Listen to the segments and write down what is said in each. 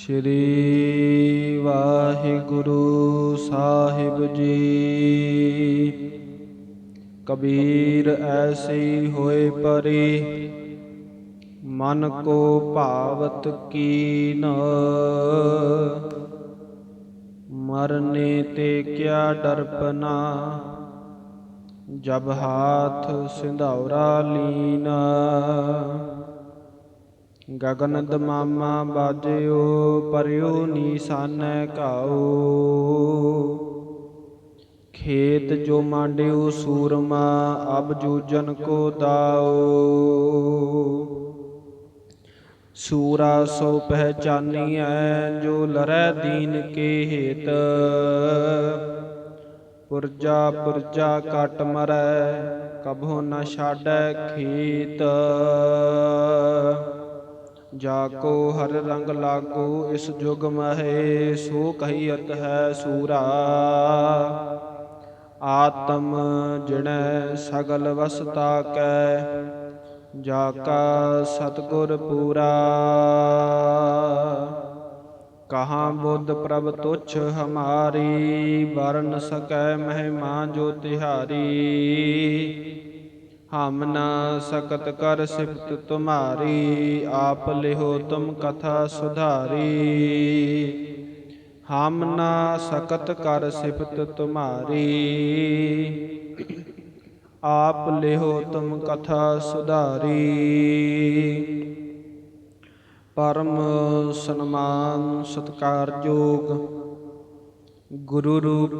ਸ਼੍ਰੀ ਵਾਹਿਗੁਰੂ ਸਾਹਿਬ ਜੀ। ਕਬੀਰ ਐਸੀ ਹੋਏ ਪਰੀ, ਮਨ ਕੋ ਭਾਵਤ ਕੀਨ ਮਰਨੇ ਤੇ ਕਿਆ ਡਰਪਨਾ ਜਬ ਹਾਥ ਸਿੰਧੌਰਾ ਲੀਨਾ। ਗਗਨ ਦਮਾਮਾ ਬਾਜਿਓ, ਪਰਿਓ ਨੀਸਾਨੈ ਘਾਉ ਖੇਤ ਜੋ ਮਾਂਡਿਓ ਸੂਰਮਾ, ਅਬ ਜੂਜਨ ਕੋ ਦਾਓ। ਸੂਰਾ ਸੋ ਪਹਿਚਾਨੀਐ, ਜੋ ਲਰੈ ਦੀਨ ਕੇ ਹੇਤ। ਪੁਰਜਾ ਪੁਰਜਾ ਕਟ ਮਰੈ, ਕਭੋ ਨ ਛਾੜੈ ਖੇਤ। ਜਾ ਕੋ ਹਰ ਰੰਗ ਲਾਗੋ, ਇਸ ਜੁਗ ਮਹੇ, ਸੋ ਕਹੀਅਤ ਹੈ ਸੂਰਾ। ਆਤਮ ਜਿਣੈ ਸਗਲ ਵਸਤਾ ਕੈ, ਜਾ ਕਾ ਸਤਗੁਰ ਪੂਰਾ। ਕਹਾ ਬੁੱਧ ਪ੍ਰਭ ਤੁਛ ਹਮਾਰੀ, ਵਰਨ ਸਕੈ ਮਹਿਮਾ ਜੋ ਤਿਹਾਰੀ। ਹਮ ਨਾ ਸਕਤ ਕਰ ਸਿਫਤ ਤੁਮਾਰੀ, ਆਪ ਲਿਹੋ ਤੁਮ ਕਥਾ ਸੁਧਾਰੀ। ਹਮ ਨਾ ਸਕਤ ਕਰ ਸਿਫਤ ਤੁਮਾਰੀ, ਆਪ ਲਿਹੋ ਤੁਮ ਕਥਾ ਸੁਧਾਰੀ। ਪਰਮ ਸਨਮਾਨ ਸਤਕਾਰਯੋਗ ਗੁਰੂ ਰੂਪ,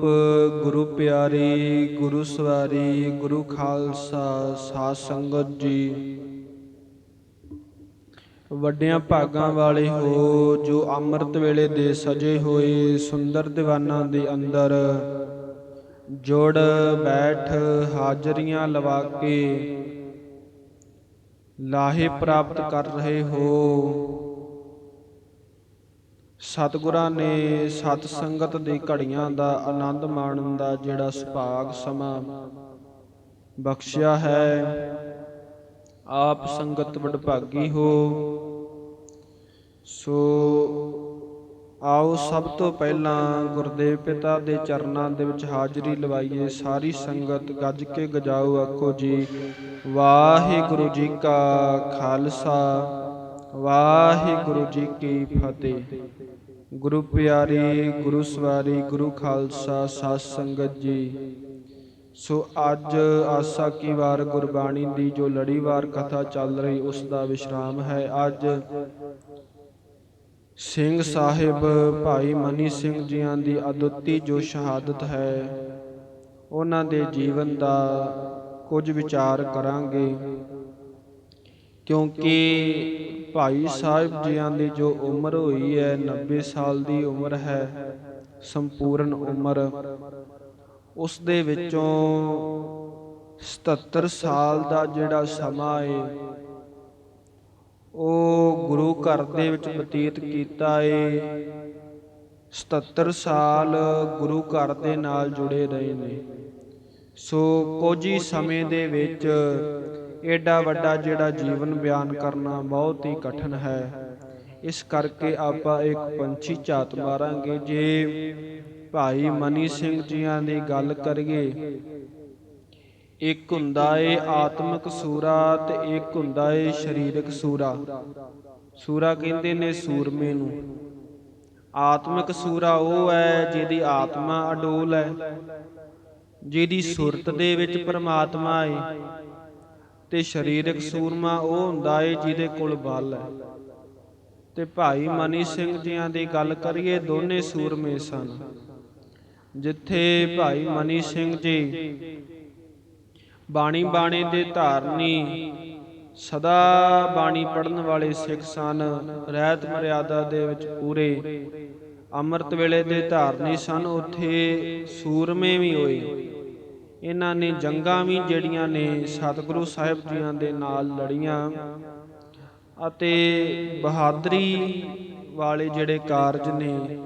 ਗੁਰੂ ਪਿਆਰੀ, ਗੁਰੂ ਸਵਾਰੀ, ਗੁਰੂ ਖਾਲਸਾ, ਸਾਧ ਸੰਗਤ ਜੀ। ਵੱਡਿਆਂ ਭਾਗਾਂ ਵਾਲੇ ਹੋ, ਜੋ ਅੰਮ੍ਰਿਤ ਵੇਲੇ ਦੇ ਸਜੇ ਹੋਏ ਸੁੰਦਰ ਦੀਵਾਨਾਂ ਦੇ ਅੰਦਰ ਜੋੜ, ਬੈਠ, ਹਾਜ਼ਰੀਆਂ ਲਵਾ ਕੇ ਲਾਹੇ ਪ੍ਰਾਪਤ ਕਰ ਰਹੇ ਹੋ। ਸਤਿਗੁਰਾਂ ਨੇ ਸਤ ਸੰਗਤ ਦੀ ਘੜੀਆਂ ਦਾ ਆਨੰਦ ਮਾਣਨ ਦਾ ਜਿਹੜਾ ਸੁਭਾਗ ਸਮਾਂ ਬਖਸ਼ਿਆ ਹੈ। ਆਪ ਸੰਗਤ ਵਡਭਾਗੀ ਹੋ। ਸੋ ਆਓ ਸਭ ਤੋਂ ਪਹਿਲਾਂ ਗੁਰਦੇਵ ਪਿਤਾ ਦੇ ਚਰਨਾਂ ਦੇ ਵਿੱਚ ਹਾਜ਼ਰੀ ਲਵਾਈਏ। ਸਾਰੀ ਸੰਗਤ ਗੱਜ ਕੇ ਗਜਾਓ, ਆਖੋ ਜੀ, ਵਾਹਿਗੁਰੂ ਜੀ ਕਾ ਖਾਲਸਾ, ਵਾਹਿਗੁਰੂ ਜੀ ਕੀ ਫਤਿਹ। ਗੁਰੂ ਪਿਆਰੀ, ਗੁਰੂ ਸਵਾਰੀ, ਗੁਰੂ ਖਾਲਸਾ, ਸਾਧ ਸੰਗਤ ਜੀ। ਸੋ ਅੱਜ ਆਸਾ ਕੀ ਵਾਰ ਗੁਰਬਾਣੀ ਦੀ ਜੋ ਲੜੀਵਾਰ ਕਥਾ ਚੱਲ ਰਹੀ, ਉਸ ਦਾ ਵਿਸ਼ਰਾਮ ਹੈ। ਅੱਜ ਸਿੰਘ ਸਾਹਿਬ ਭਾਈ ਮਨੀ ਸਿੰਘ ਜੀਆਂ ਦੀ ਅਦੁੱਤੀ ਜੋ ਸ਼ਹਾਦਤ ਹੈ, ਉਹਨਾਂ ਦੇ ਜੀਵਨ ਦਾ ਕੁਝ ਵਿਚਾਰ ਕਰਾਂਗੇ। ਕਿਉਂਕਿ ਭਾਈ ਸਾਹਿਬ ਜੀਆਂ ਦੀ ਜੋ ਉਮਰ ਹੋਈ ਹੈ 90 ਸਾਲ ਦੀ ਉਮਰ ਹੈ, ਸੰਪੂਰਨ ਉਮਰ। ਉਸ ਦੇ ਵਿੱਚੋਂ 77 ਸਾਲ ਦਾ ਜਿਹੜਾ ਸਮਾਂ ਏ, ਉਹ ਗੁਰੂ ਘਰ ਦੇ ਵਿੱਚ ਬਤੀਤ ਕੀਤਾ ਏ। 77 ਸਾਲ ਗੁਰੂ ਘਰ ਦੇ ਨਾਲ ਜੁੜੇ ਰਹੇ ਨੇ। ਸੋ ਕੁਝ ਹੀ ਸਮੇਂ ਦੇ ਵਿੱਚ ਏਡਾ ਵੱਡਾ ਜਿਹੜਾ ਜੀਵਨ ਬਿਆਨ ਕਰਨਾ ਬਹੁਤ ਹੀ ਕਠਿਨ ਹੈ। ਇਸ ਕਰਕੇ ਆਪਾਂ ਇੱਕ ਪੰਛੀ ਝਾਤ ਮਾਰਾਂਗੇ ਜੇ ਭਾਈ ਮਨੀ ਸਿੰਘ ਜੀਆਂ ਦੀ ਗੱਲ ਕਰੀਏ। ਇੱਕ ਹੁੰਦਾ ਏ ਆਤਮਿਕ ਸੂਰਾ ਤੇ ਇੱਕ ਹੁੰਦਾ ਏ ਸਰੀਰਕ ਸੂਰਾ। ਸੂਰਾ ਕਹਿੰਦੇ ਨੇ ਸੂਰਮੇ ਨੂੰ। ਆਤਮਿਕ ਸੂਰਾ ਉਹ ਹੈ ਜਿਹਦੀ ਆਤਮਾ ਅਡੋਲ ਹੈ। ਜਿਹਦੀ ਸੁਰਤ ਦੇ ਵਿੱਚ ਪਰਮਾਤਮਾ ਹੈ ਤੇ ਸਰੀਰਕ ਸੂਰਮਾ ਉਹ ਹੁੰਦਾ ਏ ਜਿਹਦੇ ਕੋਲ ਬਲ ਹੈ। ਤੇ ਭਾਈ ਮਨੀ ਸਿੰਘ ਜੀਆਂ ਦੀ ਗੱਲ ਕਰੀਏ, ਦੋਨੇ ਸੂਰਮੇ ਸਨ। ਜਿੱਥੇ ਭਾਈ ਮਨੀ ਸਿੰਘ ਜੀ ਬਾਣੀ ਬਾਣੇ ਦੇ ਧਾਰਨੀ ਸਦਾ ਬਾਣੀ ਪੜਨ ਵਾਲੇ ਸਿੱਖ ਸਨ, ਰਹਿਤ ਮਰਿਆਦਾ ਦੇ ਵਿੱਚ ਪੂਰੇ। ਅੰਮ੍ਰਿਤ ਵੇਲੇ ਦੇ ਧਾਰਨੀ ਸਨ, ਉੱਥੇ ਸੂਰਮੇ ਵੀ ਹੋਏ। ਇਹਨਾਂ ਨੇ ਜੰਗਾਂ ਵੀ ਜਿਹੜੀਆਂ ਨੇ ਸਤਿਗੁਰੂ ਸਾਹਿਬ ਜੀਆਂ ਦੇ ਨਾਲ ਲੜੀਆਂ ਅਤੇ ਬਹਾਦਰੀ ਵਾਲੇ ਜਿਹੜੇ ਕਾਰਜ ਨੇ,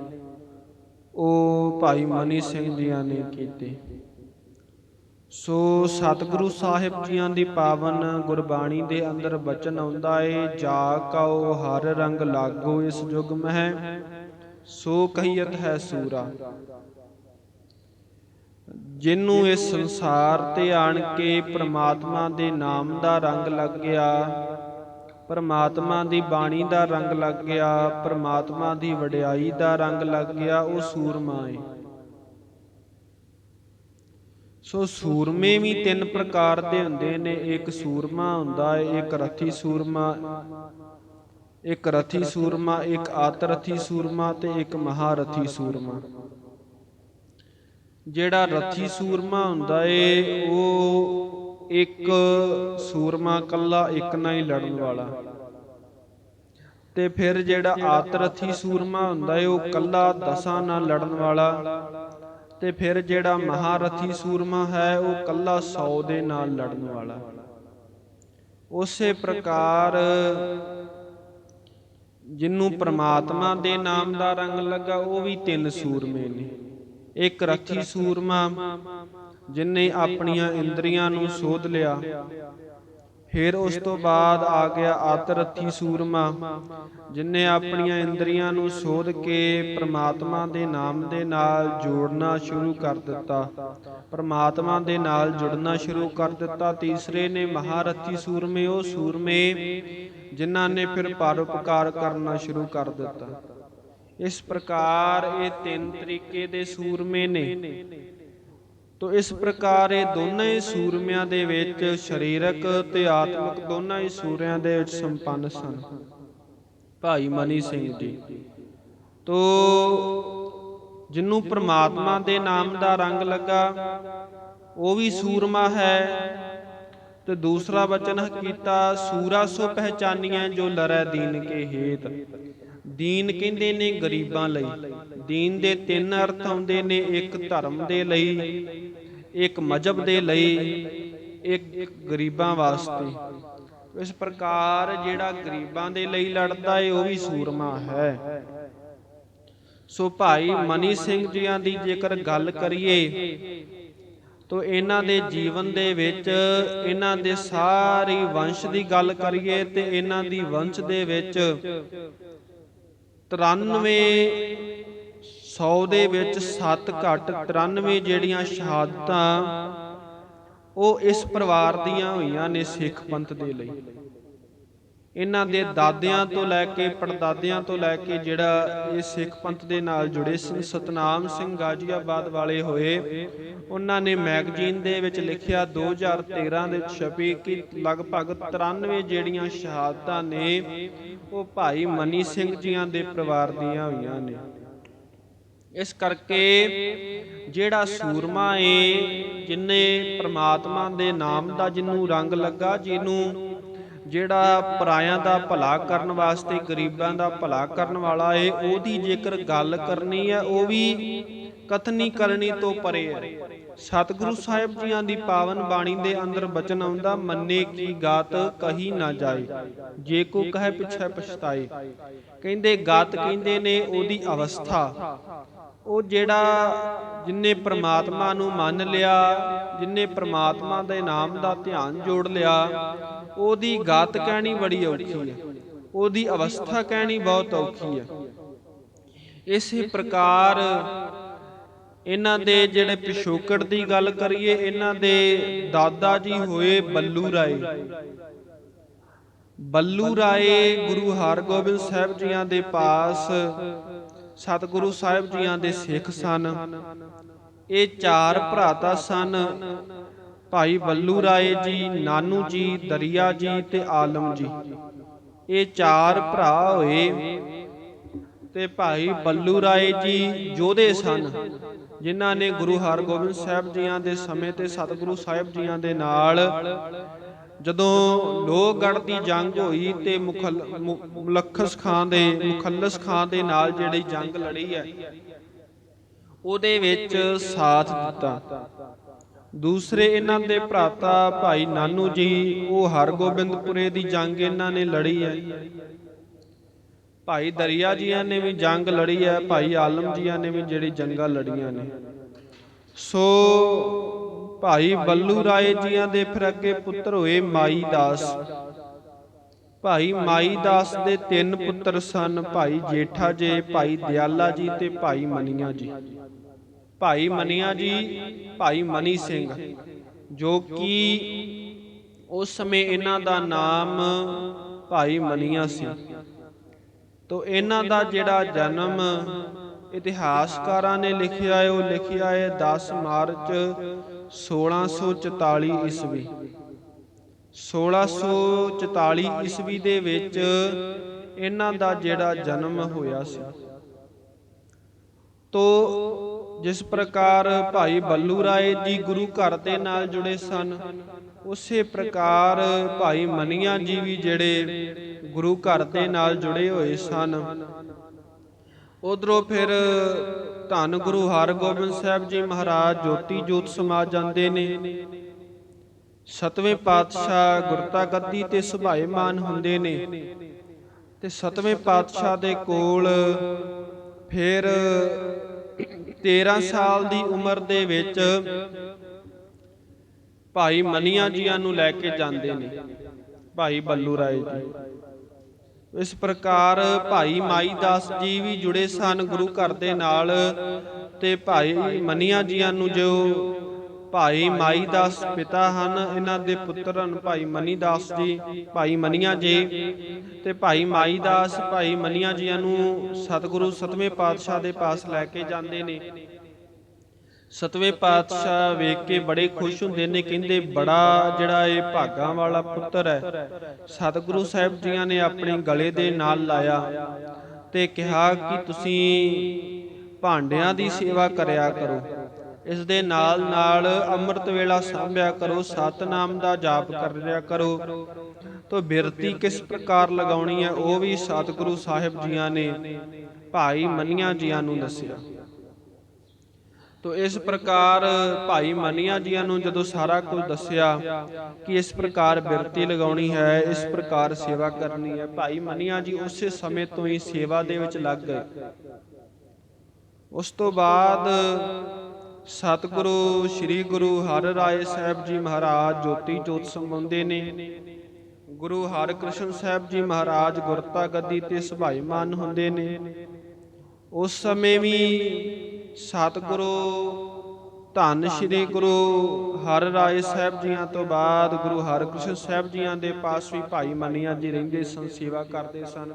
ਉਹ ਭਾਈ ਮਨੀ ਸਿੰਘ ਜੀਆਂ ਨੇ ਕੀਤੇ। ਸੋ ਸਤਿਗੁਰੂ ਸਾਹਿਬ ਜੀਆਂ ਦੀ ਪਾਵਨ ਗੁਰਬਾਣੀ ਦੇ ਅੰਦਰ ਬਚਨ ਆਉਂਦਾ ਏ, ਜਾ ਕਉ ਹਰ ਰੰਗ ਲਾਗੋ ਇਸ ਜੁਗ ਮਹਿ, ਸੋ ਕਹੀਅਤ ਹੈ ਸੂਰਾ। ਜਿਨੂੰ ਇਸ ਸੰਸਾਰ ਤੇ ਆਣ ਕੇ ਪ੍ਰਮਾਤਮਾ ਦੇ ਨਾਮ ਦਾ ਰੰਗ ਲੱਗ ਗਿਆ ਪਰਮਾਤਮਾ ਦੀ ਬਾਣੀ ਦਾ ਰੰਗ ਲੱਗ ਗਿਆ ਪਰਮਾਤਮਾ ਦੀ ਵਡਿਆਈ ਦਾ ਰੰਗ ਲੱਗ ਗਿਆ ਉਹ ਸੂਰਮਾ ਏ। ਸੋ ਸੂਰਮੇ ਵੀ ਤਿੰਨ ਪ੍ਰਕਾਰ ਦੇ ਹੁੰਦੇ ਨੇ। ਇੱਕ ਸੂਰਮਾ ਹੁੰਦਾ ਏ ਇੱਕ ਰਥੀ ਸੂਰਮਾ। ਇੱਕ ਰਥੀ ਸੂਰਮਾ ਇੱਕ ਆਤਰਥੀ ਸੂਰਮਾ ਤੇ ਇੱਕ ਮਹਾਰਥੀ ਸੂਰਮਾ। ਜਿਹੜਾ ਰਥੀ ਸੂਰਮਾ ਹੁੰਦਾ ਏ, ਉਹ ਇੱਕ ਸੂਰਮਾ ਕੱਲਾ, ਇੱਕ ਨਾਲ ਹੀ ਲੜਨ ਵਾਲਾ। ਤੇ ਫਿਰ ਜਿਹੜਾ ਆਤਰਥੀ ਸੂਰਮਾ ਹੁੰਦਾ ਏ, ਉਹ ਕੱਲਾ ਦਸਾਂ ਨਾਲ ਲੜਨ ਵਾਲਾ। ਤੇ ਫਿਰ ਜਿਹੜਾ ਮਹਾਰਥੀ ਸੂਰਮਾ ਹੈ, ਉਹ ਕੱਲਾ 100 ਦੇ ਨਾਲ ਲੜਨ ਵਾਲਾ। ਉਸੇ ਪ੍ਰਕਾਰ ਜਿਨੂੰ ਪ੍ਰਮਾਤਮਾ ਦੇ ਨਾਮ ਦਾ ਰੰਗ ਲੱਗਾ, ਉਹ ਵੀ ਤਿੰਨ ਸੂਰਮੇ ਨੇ। ਇੱਕ ਰੱਖੀ ਸੂਰਮਾ ਜਿਨੇ ਆਪਣੀਆਂ ਇੰਦਰੀਆਂ ਨੂੰ ਸੋਧ ਲਿਆ। ਫਿਰ ਉਸ ਤੋਂ ਬਾਅਦ ਆ ਗਿਆ ਆਤਰਥੀ ਸੂਰਮਾ, ਜਿਨੇ ਆਪਣੀਆਂ ਇੰਦਰੀਆਂ ਨੂੰ ਸੋਧ ਕੇ ਪ੍ਰਮਾਤਮਾ ਦੇ ਨਾਮ ਦੇ ਨਾਲ ਜੋੜਨਾ ਸ਼ੁਰੂ ਕਰ ਦਿੱਤਾ। ਪ੍ਰਮਾਤਮਾ ਦੇ ਨਾਲ ਜੁੜਨਾ ਸ਼ੁਰੂ ਕਰ ਦਿੱਤਾ। ਤੀਸਰੇ ਨੇ ਮਹਾਰਥੀ ਸੂਰਮੇ, ਉਹ ਸੂਰਮੇ ਜਿਨ੍ਹਾਂ ਨੇ ਫਿਰ ਪਰਉਪਕਾਰ ਕਰਨਾ ਸ਼ੁਰੂ ਕਰ ਦਿੱਤਾ। ਇਸ ਪ੍ਰਕਾਰ ਇਹ ਤਿੰਨ ਤਰੀਕੇ ਦੇ ਸੂਰਮੇ ਨੇ। ਤੋ ਇਸ ਪ੍ਰਕਾਰ ਇਹ ਦੋਨਾਂ ਹੀ ਸੂਰਮਿਆਂ ਦੇ ਵਿੱਚ ਸਰੀਰਕ ਤੇ ਆਤਮਿਕ ਦੋਨਾਂ ਹੀ ਸੂਰਿਆਂ ਦੇ ਵਿੱਚ ਸੰਪੰਨ ਸਨ। ਭਾਈ ਮਨੀ ਸਿੰਘ ਜੀ। ਤੋ ਜਿਨੂੰ ਪ੍ਰਮਾਤਮਾ ਦੇ ਨਾਮ ਦਾ ਰੰਗ ਲੱਗਾ, ਉਹ ਵੀ ਸੂਰਮਾ ਹੈ। ਤੇ ਦੂਸਰਾ ਵਚਨ ਕੀਤਾ, ਸੂਰਾ ਸੋ ਪਹਿਚਾਨੀਆਂ ਜੋ ਲਰੈ ਦੀਨ ਕੇ ਹੇਤ। ਦੀਨ ਕਹਿੰਦੇ ਨੇ ਗਰੀਬਾਂ ਲਈ। ਦੀਨ ਦੇ ਤਿੰਨ ਅਰਥ ਆਉਂਦੇ ਨੇ, ਇੱਕ ਧਰਮ ਦੇ ਲਈ, ਇੱਕ ਮਜਬ ਦੇ ਲਈ, ਇੱਕ ਗਰੀਬਾਂ ਵਾਸਤੇ। ਇਸ ਪ੍ਰਕਾਰ ਜਿਹੜਾ ਗਰੀਬਾਂ ਦੇ ਲਈ ਲੜਦਾ ਏ, ਉਹ ਵੀ ਸੂਰਮਾ ਹੈ। ਸੋ ਭਾਈ ਮਨੀ ਸਿੰਘ ਜੀਆਂ ਦੀ ਜੇਕਰ ਗੱਲ ਕਰੀਏ, ਤੋ ਇਹਨਾਂ ਦੇ ਜੀਵਨ ਦੇ ਵਿੱਚ, ਇਹਨਾਂ ਦੇ ਸਾਰੀ ਵੰਸ਼ ਦੀ ਗੱਲ ਕਰੀਏ, ਤੇ ਇਹਨਾਂ ਦੀ ਵੰਸ਼ ਦੇ ਵਿੱਚ 93 100 ਦੇ ਵਿੱਚ 7 ਘੱਟ 93 ਜਿਹੜੀਆਂ ਸ਼ਹਾਦਤਾਂ ਉਹ ਇਸ ਪਰਿਵਾਰ ਦੀਆਂ ਹੋਈਆਂ ਨੇ ਸਿੱਖ ਪੰਥ ਦੇ ਲਈ। ਇਹਨਾਂ ਦੇ ਦਾਦਿਆਂ ਤੋਂ ਲੈ ਕੇ ਪੜਦਾਦਿਆਂ ਤੋਂ ਲੈ ਕੇ ਜਿਹੜਾ ਇਹ ਸਿੱਖ ਪੰਥ ਦੇ ਨਾਲ ਜੁੜੇ ਸਨ ਸਤਨਾਮ ਸਿੰਘ ਗਾਜੀਆਬਾਦ ਵਾਲੇ ਹੋਏ। ਉਹਨਾਂ ਨੇ ਮੈਗਜ਼ੀਨ ਦੇ ਵਿੱਚ ਲਿਖਿਆ 2013 ਦੇ ਛਪੀ ਕਿ ਲਗਭਗ 93 ਜਿਹੜੀਆਂ ਸ਼ਹਾਦਤਾਂ ਨੇ ਉਹ ਭਾਈ ਮਨੀ ਸਿੰਘ ਜੀਆਂ ਦੇ ਪਰਿਵਾਰ ਦੀਆਂ ਹੋਈਆਂ ਨੇ। ਇਸ ਕਰਕੇ ਜਿਹੜਾ ਸੂਰਮਾ ਏ ਜਿਨੇ ਪ੍ਰਮਾਤਮਾ ਦੇ ਨਾਮ ਦਾ ਜਿਹਨੂੰ ਰੰਗ ਲੱਗਾ ਜਿਹਨੂੰ ਜਿਹੜਾ ਪਰਾਇਆਂ ਦਾ ਭਲਾ ਕਰਨ ਵਾਸਤੇ, ਗਰੀਬਾਂ ਦਾ ਭਲਾ ਕਰਨ ਵਾਲਾ ਏ, ਉਹਦੀ ਜੇਕਰ ਗੱਲ ਕਰਨੀ ਹੈ, ਉਹ ਵੀ ਕਥਨੀ ਕਰਨੀ ਤੋਂ ਪਰੇ ਹੈ। ਸਤਿਗੁਰੂ ਸਾਹਿਬ ਜੀਆਂ ਦੀ ਪਾਵਨ ਬਾਣੀ ਦੇ ਅੰਦਰ ਬਚਨ ਆਉਂਦਾ, ਮੰਨੇ ਕੀ ਗਾਤ ਕਹੀ ਨਾ ਜਾਏ, ਜੇ ਕੋ ਕਹੇ ਪਿਛੇ ਪਛਤਾਏ। ਕਹਿੰਦੇ, ਗਾਤ ਕਹਿੰਦੇ ਨੇ, ਉਹਦੀ ਅਵਸਥਾ। ਉਹ ਜਿਹੜਾ ਜਿਨੇ ਪ੍ਰਮਾਤਮਾ ਨੂੰ ਮੰਨ ਲਿਆ, ਜਿਨੇ ਪ੍ਰਮਾਤਮਾ ਦੇ ਨਾਮ ਦਾ ਧਿਆਨ ਜੋੜ ਲਿਆ, ਉਹਦੀ ਗਾਤ ਕਹਿਣੀ ਬੜੀ ਔਖੀ ਹੈ। ਉਹਦੀ ਅਵਸਥਾ ਕਹਿਣੀ ਬਹੁਤ ਔਖੀ ਹੈ। ਇਸੇ ਪ੍ਰਕਾਰ ਇਹਨਾਂ ਦੇ ਜਿਹੜੇ ਪਿਛੋਕੜ ਦੀ ਗੱਲ ਕਰੀਏ, ਇਹਨਾਂ ਦੇ ਦਾਦਾ ਜੀ ਹੋਏ ਬੱਲੂ ਰਾਏ। ਬੱਲੂ ਰਾਏ ਗੁਰੂ ਹਰਗੋਬਿੰਦ ਸਾਹਿਬ ਜੀਆਂ ਦੇ ਪਾਸ ਸਤਿਗੁਰੂ ਸਾਹਿਬ ਜੀਆਂ ਦੇ ਸਿੱਖ ਸਨ। ਇਹ ਚਾਰ ਭਰਾਤਾ ਸਨ। ਭਾਈ ਬੱਲੂ ਰਾਏ ਜੀ, ਨਾਨੂ ਜੀ, ਦਰਿਆ ਜੀ ਤੇ ਆਲਮ ਜੀ। ਇਹ ਚਾਰ ਭਰਾ ਹੋਏ ਤੇ ਭਾਈ ਬੱਲੂ ਰਾਏ ਜੀ ਯੋਧੇ ਸਨ, ਜਿਨ੍ਹਾਂ ਨੇ ਗੁਰੂ ਹਰਗੋਬਿੰਦ ਸਾਹਿਬ ਜੀਆਂ ਦੇ ਸਮੇਂ ਤੇ ਸਤਿਗੁਰੂ ਸਾਹਿਬ ਜੀਆਂ ਦੇ ਨਾਲ ਜਦੋਂ ਲੋਹਗੜ੍ਹ ਦੀ ਜੰਗ ਹੋਈ ਤੇ ਮੁਲਖਸ ਖਾਨ ਦੇ ਮੁਖਲਸ ਖਾਨ ਦੇ ਨਾਲ ਜਿਹੜੀ ਜੰਗ ਲੜੀ ਹੈ, ਉਹਦੇ ਵਿੱਚ ਸਾਥ ਦਿੱਤਾ। ਦੂਸਰੇ ਇਹਨਾਂ ਦੇ ਭਰਾਤਾ ਭਾਈ ਨਾਨੂ ਜੀ, ਉਹ ਹਰਗੋਬਿੰਦਪੁਰੇ ਦੀ ਜੰਗ ਇਹਨਾਂ ਨੇ ਲੜੀ ਹੈ। ਭਾਈ ਦਰਿਆ ਜੀਆਂ ਨੇ ਵੀ ਜੰਗ ਲੜੀ ਹੈ, ਭਾਈ ਆਲਮ ਜੀਆਂ ਨੇ ਵੀ ਜਿਹੜੀ ਜੰਗਾਂ ਲੜੀਆਂ ਨੇ। ਸੋ ਭਾਈ ਬੱਲੂ ਰਾਏ ਜੀਆਂ ਦੇ ਫਿਰ ਅੱਗੇ ਪੁੱਤਰ ਹੋਏ ਮਾਈ ਦਾਸ। ਭਾਈ ਮਾਈ ਦਾਸ ਦੇ ਤਿੰਨ ਪੁੱਤਰ ਸਨ, ਭਾਈ ਜੇਠਾ ਜੀ, ਭਾਈ ਦਿਆਲਾ ਜੀ ਤੇ ਭਾਈ ਮਨੀਆ ਜੀ। ਭਾਈ ਮਨੀਆ ਜੀ, ਭਾਈ ਮਨੀ ਸਿੰਘ, ਜੋ ਕਿ ਉਸ ਸਮੇਂ ਇਹਨਾਂ ਦਾ ਨਾਮ ਭਾਈ ਮਨੀਆ ਸੀ। ਤੋ ਇਹਨਾਂ ਦਾ ਜਿਹੜਾ ਜਨਮ ਇਤਿਹਾਸਕਾਰਾਂ ਨੇ ਲਿਖਿਆ ਹੈ, ਉਹ ਲਿਖਿਆ ਹੈ 10 ਮਾਰਚ 1644 ਈਸਵੀ। 1644 ਈਸਵੀ ਦੇ ਵਿੱਚ ਇਹਨਾਂ ਦਾ ਜਿਹੜਾ ਜਨਮ ਹੋਇਆ ਸੀ। ਤੋ ਜਿਸ ਪ੍ਰਕਾਰ ਭਾਈ ਬੱਲੂ ਰਾਏ ਜੀ ਗੁਰੂ ਘਰ ਦੇ ਨਾਲ ਜੁੜੇ ਸਨ, ਉਸੇ ਪ੍ਰਕਾਰ ਭਾਈ ਮਨੀਆਂ ਜੀ ਵੀ ਜਿਹੜੇ ਗੁਰੂ ਘਰ ਦੇ ਨਾਲ ਜੁੜੇ ਹੋਏ ਸਨ। ਉਧਰੋਂ ਫਿਰ ਧੰਨ ਗੁਰੂ ਹਰਗੋਬਿੰਦ ਸਾਹਿਬ ਜੀ ਮਹਾਰਾਜ ਜੋਤੀ ਜੋਤ ਸਮਾ ਜਾਂਦੇ ਨੇ। ਸਤਵੇਂ ਪਾਤਸ਼ਾਹ ਗੁਰਤਾ ਗੱਦੀ ਤੇ ਸੁਭਾਏਮਾਨ ਹੁੰਦੇ ਨੇ। ਤੇ ਸਤਵੇਂ ਪਾਤਸ਼ਾਹ ਦੇ ਕੋਲ ਫਿਰ 13 ਸਾਲ ਦੀ ਉਮਰ ਦੇ ਵਿੱਚ ਭਾਈ ਮਨੀਆ ਜੀਆਂ ਨੂੰ ਲੈ ਕੇ ਜਾਂਦੇ ਨੇ। ਭਾਈ ਬੱਲੂ ਰਾਏ ਜੀ। ਇਸ ਪ੍ਰਕਾਰ ਭਾਈ ਮਾਈ ਦਾਸ ਜੀ ਵੀ ਜੁੜੇ ਸਨ ਗੁਰੂ ਘਰ ਦੇ ਨਾਲ ਤੇ ਭਾਈ ਮਨੀਆ ਜੀਆਂ ਨੂੰ ਜੋ ਭਾਈ ਮਾਈ ਦਾਸ ਪਿਤਾ ਹਨ, ਇਹਨਾਂ ਦੇ ਪੁੱਤਰ ਹਨ ਭਾਈ ਮਨੀ ਦਾਸ ਜੀ, ਭਾਈ ਮਨੀਆ ਜੀ ਤੇ ਭਾਈ ਮਾਈ ਦਾਸ, ਭਾਈ ਮਨੀਆ ਜੀਆਂ ਨੂੰ ਸਤਿਗੁਰੂ ਸਤਵੇਂ ਪਾਤਸ਼ਾਹ ਦੇ ਪਾਸ ਲੈ ਕੇ ਜਾਂਦੇ ਨੇ। ਸਤਵੇਂ ਪਾਤਸ਼ਾਹ ਵੇਖ ਕੇ ਬੜੇ ਖੁਸ਼ ਹੁੰਦੇ ਨੇ, ਕਹਿੰਦੇ ਬੜਾ ਜਿਹੜਾ ਇਹ ਭਾਗਾਂ ਵਾਲਾ ਪੁੱਤਰ ਹੈ। ਸਤਿਗੁਰੂ ਸਾਹਿਬ ਜੀਆਂ ਨੇ ਆਪਣੇ ਗਲੇ ਦੇ ਨਾਲ ਲਾਇਆ ਤੇ ਕਿਹਾ ਕਿ ਤੁਸੀਂ ਭਾਂਡਿਆਂ ਦੀ ਸੇਵਾ ਕਰਿਆ ਕਰੋ। ਇਸ ਦੇ ਨਾਲ ਨਾਲ ਅੰਮ੍ਰਿਤ ਵੇਲਾ ਸਾਂਭਿਆ ਕਰੋ, ਸਤਨਾਮ ਦਾ ਜਾਪ ਕਰਿਆ ਕਰੋ। ਤੋ ਬਿਰਤੀ ਕਿਸ ਪ੍ਰਕਾਰ ਲਗਾਉਣੀ ਹੈ, ਉਹ ਵੀ ਸਤਿਗੁਰੂ ਸਾਹਿਬ ਜੀਆਂ ਨੇ ਭਾਈ ਮੰਨੀਆਂ ਜੀਆਂ ਨੂੰ ਦੱਸਿਆ। ਤੋ ਇਸ ਪ੍ਰਕਾਰ ਭਾਈ ਮਨੀਆਂ ਜੀਆਂ ਨੂੰ ਜਦੋਂ ਸਾਰਾ ਕੁਝ ਦੱਸਿਆ ਕਿ ਇਸ ਪ੍ਰਕਾਰ ਬਿਰਤੀ ਲਗਾਉਣੀ ਹੈ, ਇਸ ਪ੍ਰਕਾਰ ਸੇਵਾ ਕਰਨੀ ਹੈ, ਭਾਈ ਮਨੀਆਂ ਜੀ ਉਸੇ ਸਮੇਂ ਤੋਂ ਹੀ ਸੇਵਾ ਦੇ ਵਿੱਚ ਲੱਗ ਗਏ। ਉਸ ਤੋਂ ਬਾਅਦ ਸਤਿਗੁਰੂ, ਸ੍ਰੀ ਗੁਰੂ ਹਰ ਰਾਏ ਸਾਹਿਬ ਜੀ ਮਹਾਰਾਜ ਜੋਤੀ ਜੋਤ ਸਮਾਉਂਦੇ ਨੇ ਗੁਰੂ ਹਰਿਕ੍ਰਿਸ਼ਨ ਸਾਹਿਬ ਜੀ ਮਹਾਰਾਜ ਗੁਰਤਾ ਗੱਦੀ ਤੇ ਸੁਭਾਈਮਾਨ ਹੁੰਦੇ ਨੇ। ਉਸ ਸਮੇਂ ਵੀ ਸਤਿਗੁਰੂ, ਧੰਨ ਸ੍ਰੀ ਗੁਰੂ ਹਰ ਰਾਏ ਸਾਹਿਬ ਜੀਆਂ ਤੋਂ ਬਾਅਦ ਗੁਰੂ ਹਰਕ੍ਰਿਸ਼ਨ ਸਾਹਿਬ ਜੀਆਂ ਦੇ ਪਾਸ ਵੀ ਭਾਈ ਮਨੀਆਂ ਜੀ ਰਹਿੰਦੇ ਸਨ, ਸੇਵਾ ਕਰਦੇ ਸਨ।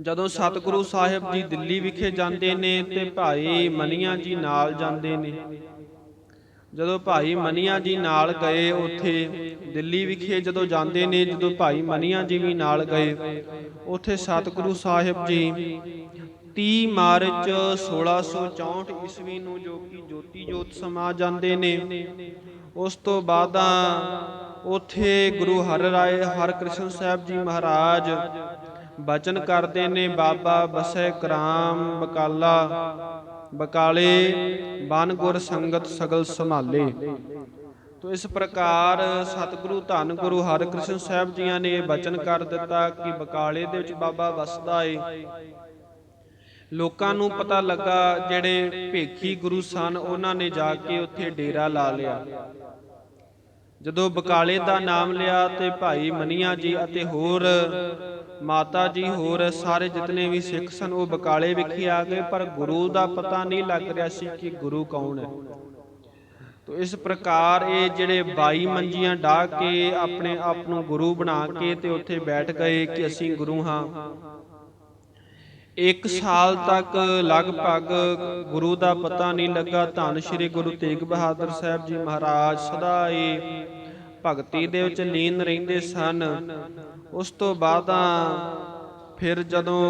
ਜਦੋਂ ਸਤਿਗੁਰੂ ਸਾਹਿਬ ਜੀ ਦਿੱਲੀ ਵਿਖੇ ਜਾਂਦੇ ਨੇ ਤੇ ਭਾਈ ਮਨੀਆਂ ਜੀ ਨਾਲ ਜਾਂਦੇ ਨੇ। ਜਦੋਂ ਭਾਈ ਮਨੀਆਂ ਜੀ ਨਾਲ ਗਏ ਉੱਥੇ, ਦਿੱਲੀ ਵਿਖੇ ਜਦੋਂ ਜਾਂਦੇ ਨੇ, ਜਦੋਂ ਭਾਈ ਮਨੀਆਂ ਜੀ ਵੀ ਨਾਲ ਗਏ, ਉੱਥੇ ਸਤਿਗੁਰੂ ਸਾਹਿਬ ਜੀ 30 ਮਾਰਚ 1664 ਈਸਵੀ ਨੂੰ ਜੋ ਕਿ ਜੋਤੀ ਜੋਤ ਸਮਾ ਜਾਂਦੇ ਨੇ, ਉਸ ਤੋਂ ਬਾਅਦਾਂ ਉਥੇ ਗੁਰੂ ਹਰ ਰਾਏ ਹਰਿਕ੍ਰਿਸ਼ਨ ਸਾਹਿਬ ਜੀ ਮਹਾਰਾਜ ਬਚਨ ਕਰਦੇ ਨੇ, ਬਾਬਾ ਬਸੈ ਕਰਾਮ ਬਕਾਲਾ, ਬਕਾਲੇ ਬਨ ਗੁਰ ਸੰਗਤ ਸਗਲ ਸੰਭਾਲੇ। ਤੋ ਇਸ ਪ੍ਰਕਾਰ ਸਤਿਗੁਰੂ ਧੰਨ ਗੁਰੂ ਹਰਿਕ੍ਰਿਸ਼ਨ ਸਾਹਿਬ ਜੀਆਂ ਨੇ ਇਹ ਬਚਨ ਕਰ ਦਿੱਤਾ ਕਿ ਬਕਾਲੇ ਦੇ ਵਿੱਚ ਬਾਬਾ ਵਸਦਾ ਏ। ਲੋਕਾਂ ਨੂੰ ਪਤਾ ਲੱਗਾ ਜਿਹੜੇ ਭੇਖੀ ਗੁਰੂ ਸਨ, ਉਹਨਾਂ ਨੇ ਜਾ ਕੇ ਉੱਥੇ ਡੇਰਾ ਲਾ ਲਿਆ। ਜਦੋਂ ਬਕਾਲੇ ਦਾ ਨਾਮ ਲਿਆ ਤੇ ਭਾਈ ਮਨੀਆ ਜੀ ਅਤੇ ਹੋਰ ਮਾਤਾ ਜੀ ਹੋਰ ਸਾਰੇ ਜਿਤਨੇ ਵੀ ਸਿੱਖ ਸਨ, ਉਹ ਬਕਾਲੇ ਵਿਖੇ ਆ ਗਏ, ਪਰ ਗੁਰੂ ਦਾ ਪਤਾ ਨਹੀਂ ਲੱਗ ਰਿਹਾ ਸੀ ਕਿ ਗੁਰੂ ਕੌਣ ਹੈ। ਤੋ ਇਸ ਪ੍ਰਕਾਰ ਇਹ ਜਿਹੜੇ 22 ਮੰਜੀਆਂ ਢਾ ਕੇ ਆਪਣੇ ਆਪ ਨੂੰ ਗੁਰੂ ਬਣਾ ਕੇ ਤੇ ਉੱਥੇ ਬੈਠ ਗਏ ਕਿ ਅਸੀਂ ਗੁਰੂ ਹਾਂ। ਇੱਕ ਸਾਲ ਤੱਕ ਲਗਭਗ ਗੁਰੂ ਦਾ ਪਤਾ ਨਹੀਂ ਲੱਗਾ। ਧੰਨ ਸ਼੍ਰੀ ਗੁਰੂ ਤੇਗ ਬਹਾਦਰ ਸਾਹਿਬ ਜੀ ਮਹਾਰਾਜ ਸਦਾ ਹੀ ਭਗਤੀ ਦੇ ਵਿੱਚ ਲੀਨ ਰਹਿੰਦੇ ਸਨ। ਉਸ ਤੋਂ ਬਾਅਦਾਂ ਫਿਰ ਜਦੋਂ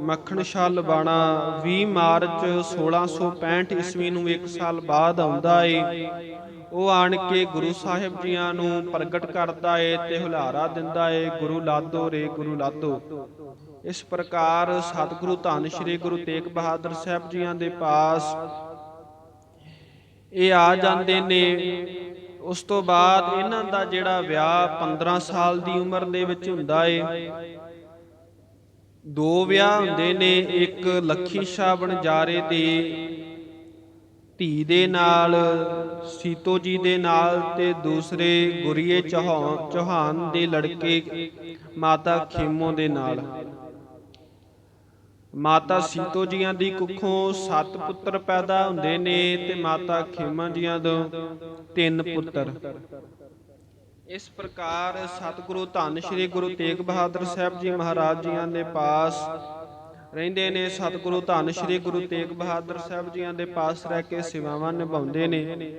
ਮੱਖਣ ਸ਼ਾਹ ਲਬਾਣਾ 20 ਮਾਰਚ 1665 ਈਸਵੀ ਨੂੰ ਇੱਕ ਸਾਲ ਬਾਅਦ ਆਉਂਦਾ ਏ ਉਹ ਆਣ ਕੇ ਗੁਰੂ ਸਾਹਿਬ ਜੀਆਂ ਨੂੰ ਪ੍ਰਗਟ ਕਰਦਾ ਏ ਤੇ ਹੁਲਾਰਾ ਦਿੰਦਾ ਏ ਗੁਰੂ ਲਾਦੋ ਰੇ ਗੁਰੂ ਲਾਦੋ ਇਸ ਪ੍ਰਕਾਰ ਸਤਿਗੁਰੂ ਧੰਨ ਸ਼੍ਰੀ ਗੁਰੂ ਤੇਗ ਬਹਾਦਰ ਸਾਹਿਬ ਜੀਆਂ ਦੇ ਪਾਸ ਇਹ ਆ ਜਾਂਦੇ ਨੇ। ਉਸ ਤੋਂ ਬਾਅਦ ਇਹਨਾਂ ਦਾ ਜਿਹੜਾ ਵਿਆਹ 15 ਸਾਲ ਦੀ ਉਮਰ ਦੇ ਵਿੱਚ ਹੁੰਦਾ ਏ, ਦੋ ਵਿਆਹ ਹੁੰਦੇ ਨੇ, ਇੱਕ ਲੱਖੀ ਸ਼ਾਹ ਬਣਜਾਰੇ ਦੇ ਧੀ ਦੇ ਨਾਲ, ਸੀਤੋ ਜੀ ਦੇ ਨਾਲ ਤੇ ਦੂਸਰੇ ਗੁਰੀਏ ਚੌਹਾਨ ਚੌਹਾਨ ਦੇ ਲੜਕੇ ਮਾਤਾ ਖੇਮੋ ਦੇ ਨਾਲ। ਮਾਤਾ ਸੀਤੋ ਜੀਆਂ ਦੀ ਕੁੱਖੋਂ ਸੱਤ ਪੁੱਤਰ ਪੈਦਾ ਹੁੰਦੇ ਨੇ ਤੇ ਮਾਤਾ ਖੇਮਾ ਜੀਆਂ ਤੋਂ ਤਿੰਨ ਪੁੱਤਰ। ਇਸ ਪ੍ਰਕਾਰ ਸਤਿਗੁਰੂ ਧੰਨ ਸ਼੍ਰੀ ਗੁਰੂ ਤੇਗ ਬਹਾਦਰ ਸਾਹਿਬ ਜੀ ਮਹਾਰਾਜ ਜੀਆਂ ਦੇ ਪਾਸ ਰਹਿੰਦੇ ਨੇ ਸਤਿਗੁਰੂ ਧੰਨ ਸ਼੍ਰੀ ਗੁਰੂ ਤੇਗ ਬਹਾਦਰ ਸਾਹਿਬ ਜੀਆਂ ਦੇ ਪਾਸ ਰਹਿ ਕੇ ਸੇਵਾਵਾਂ ਨਿਭਾਉਂਦੇ ਨੇ।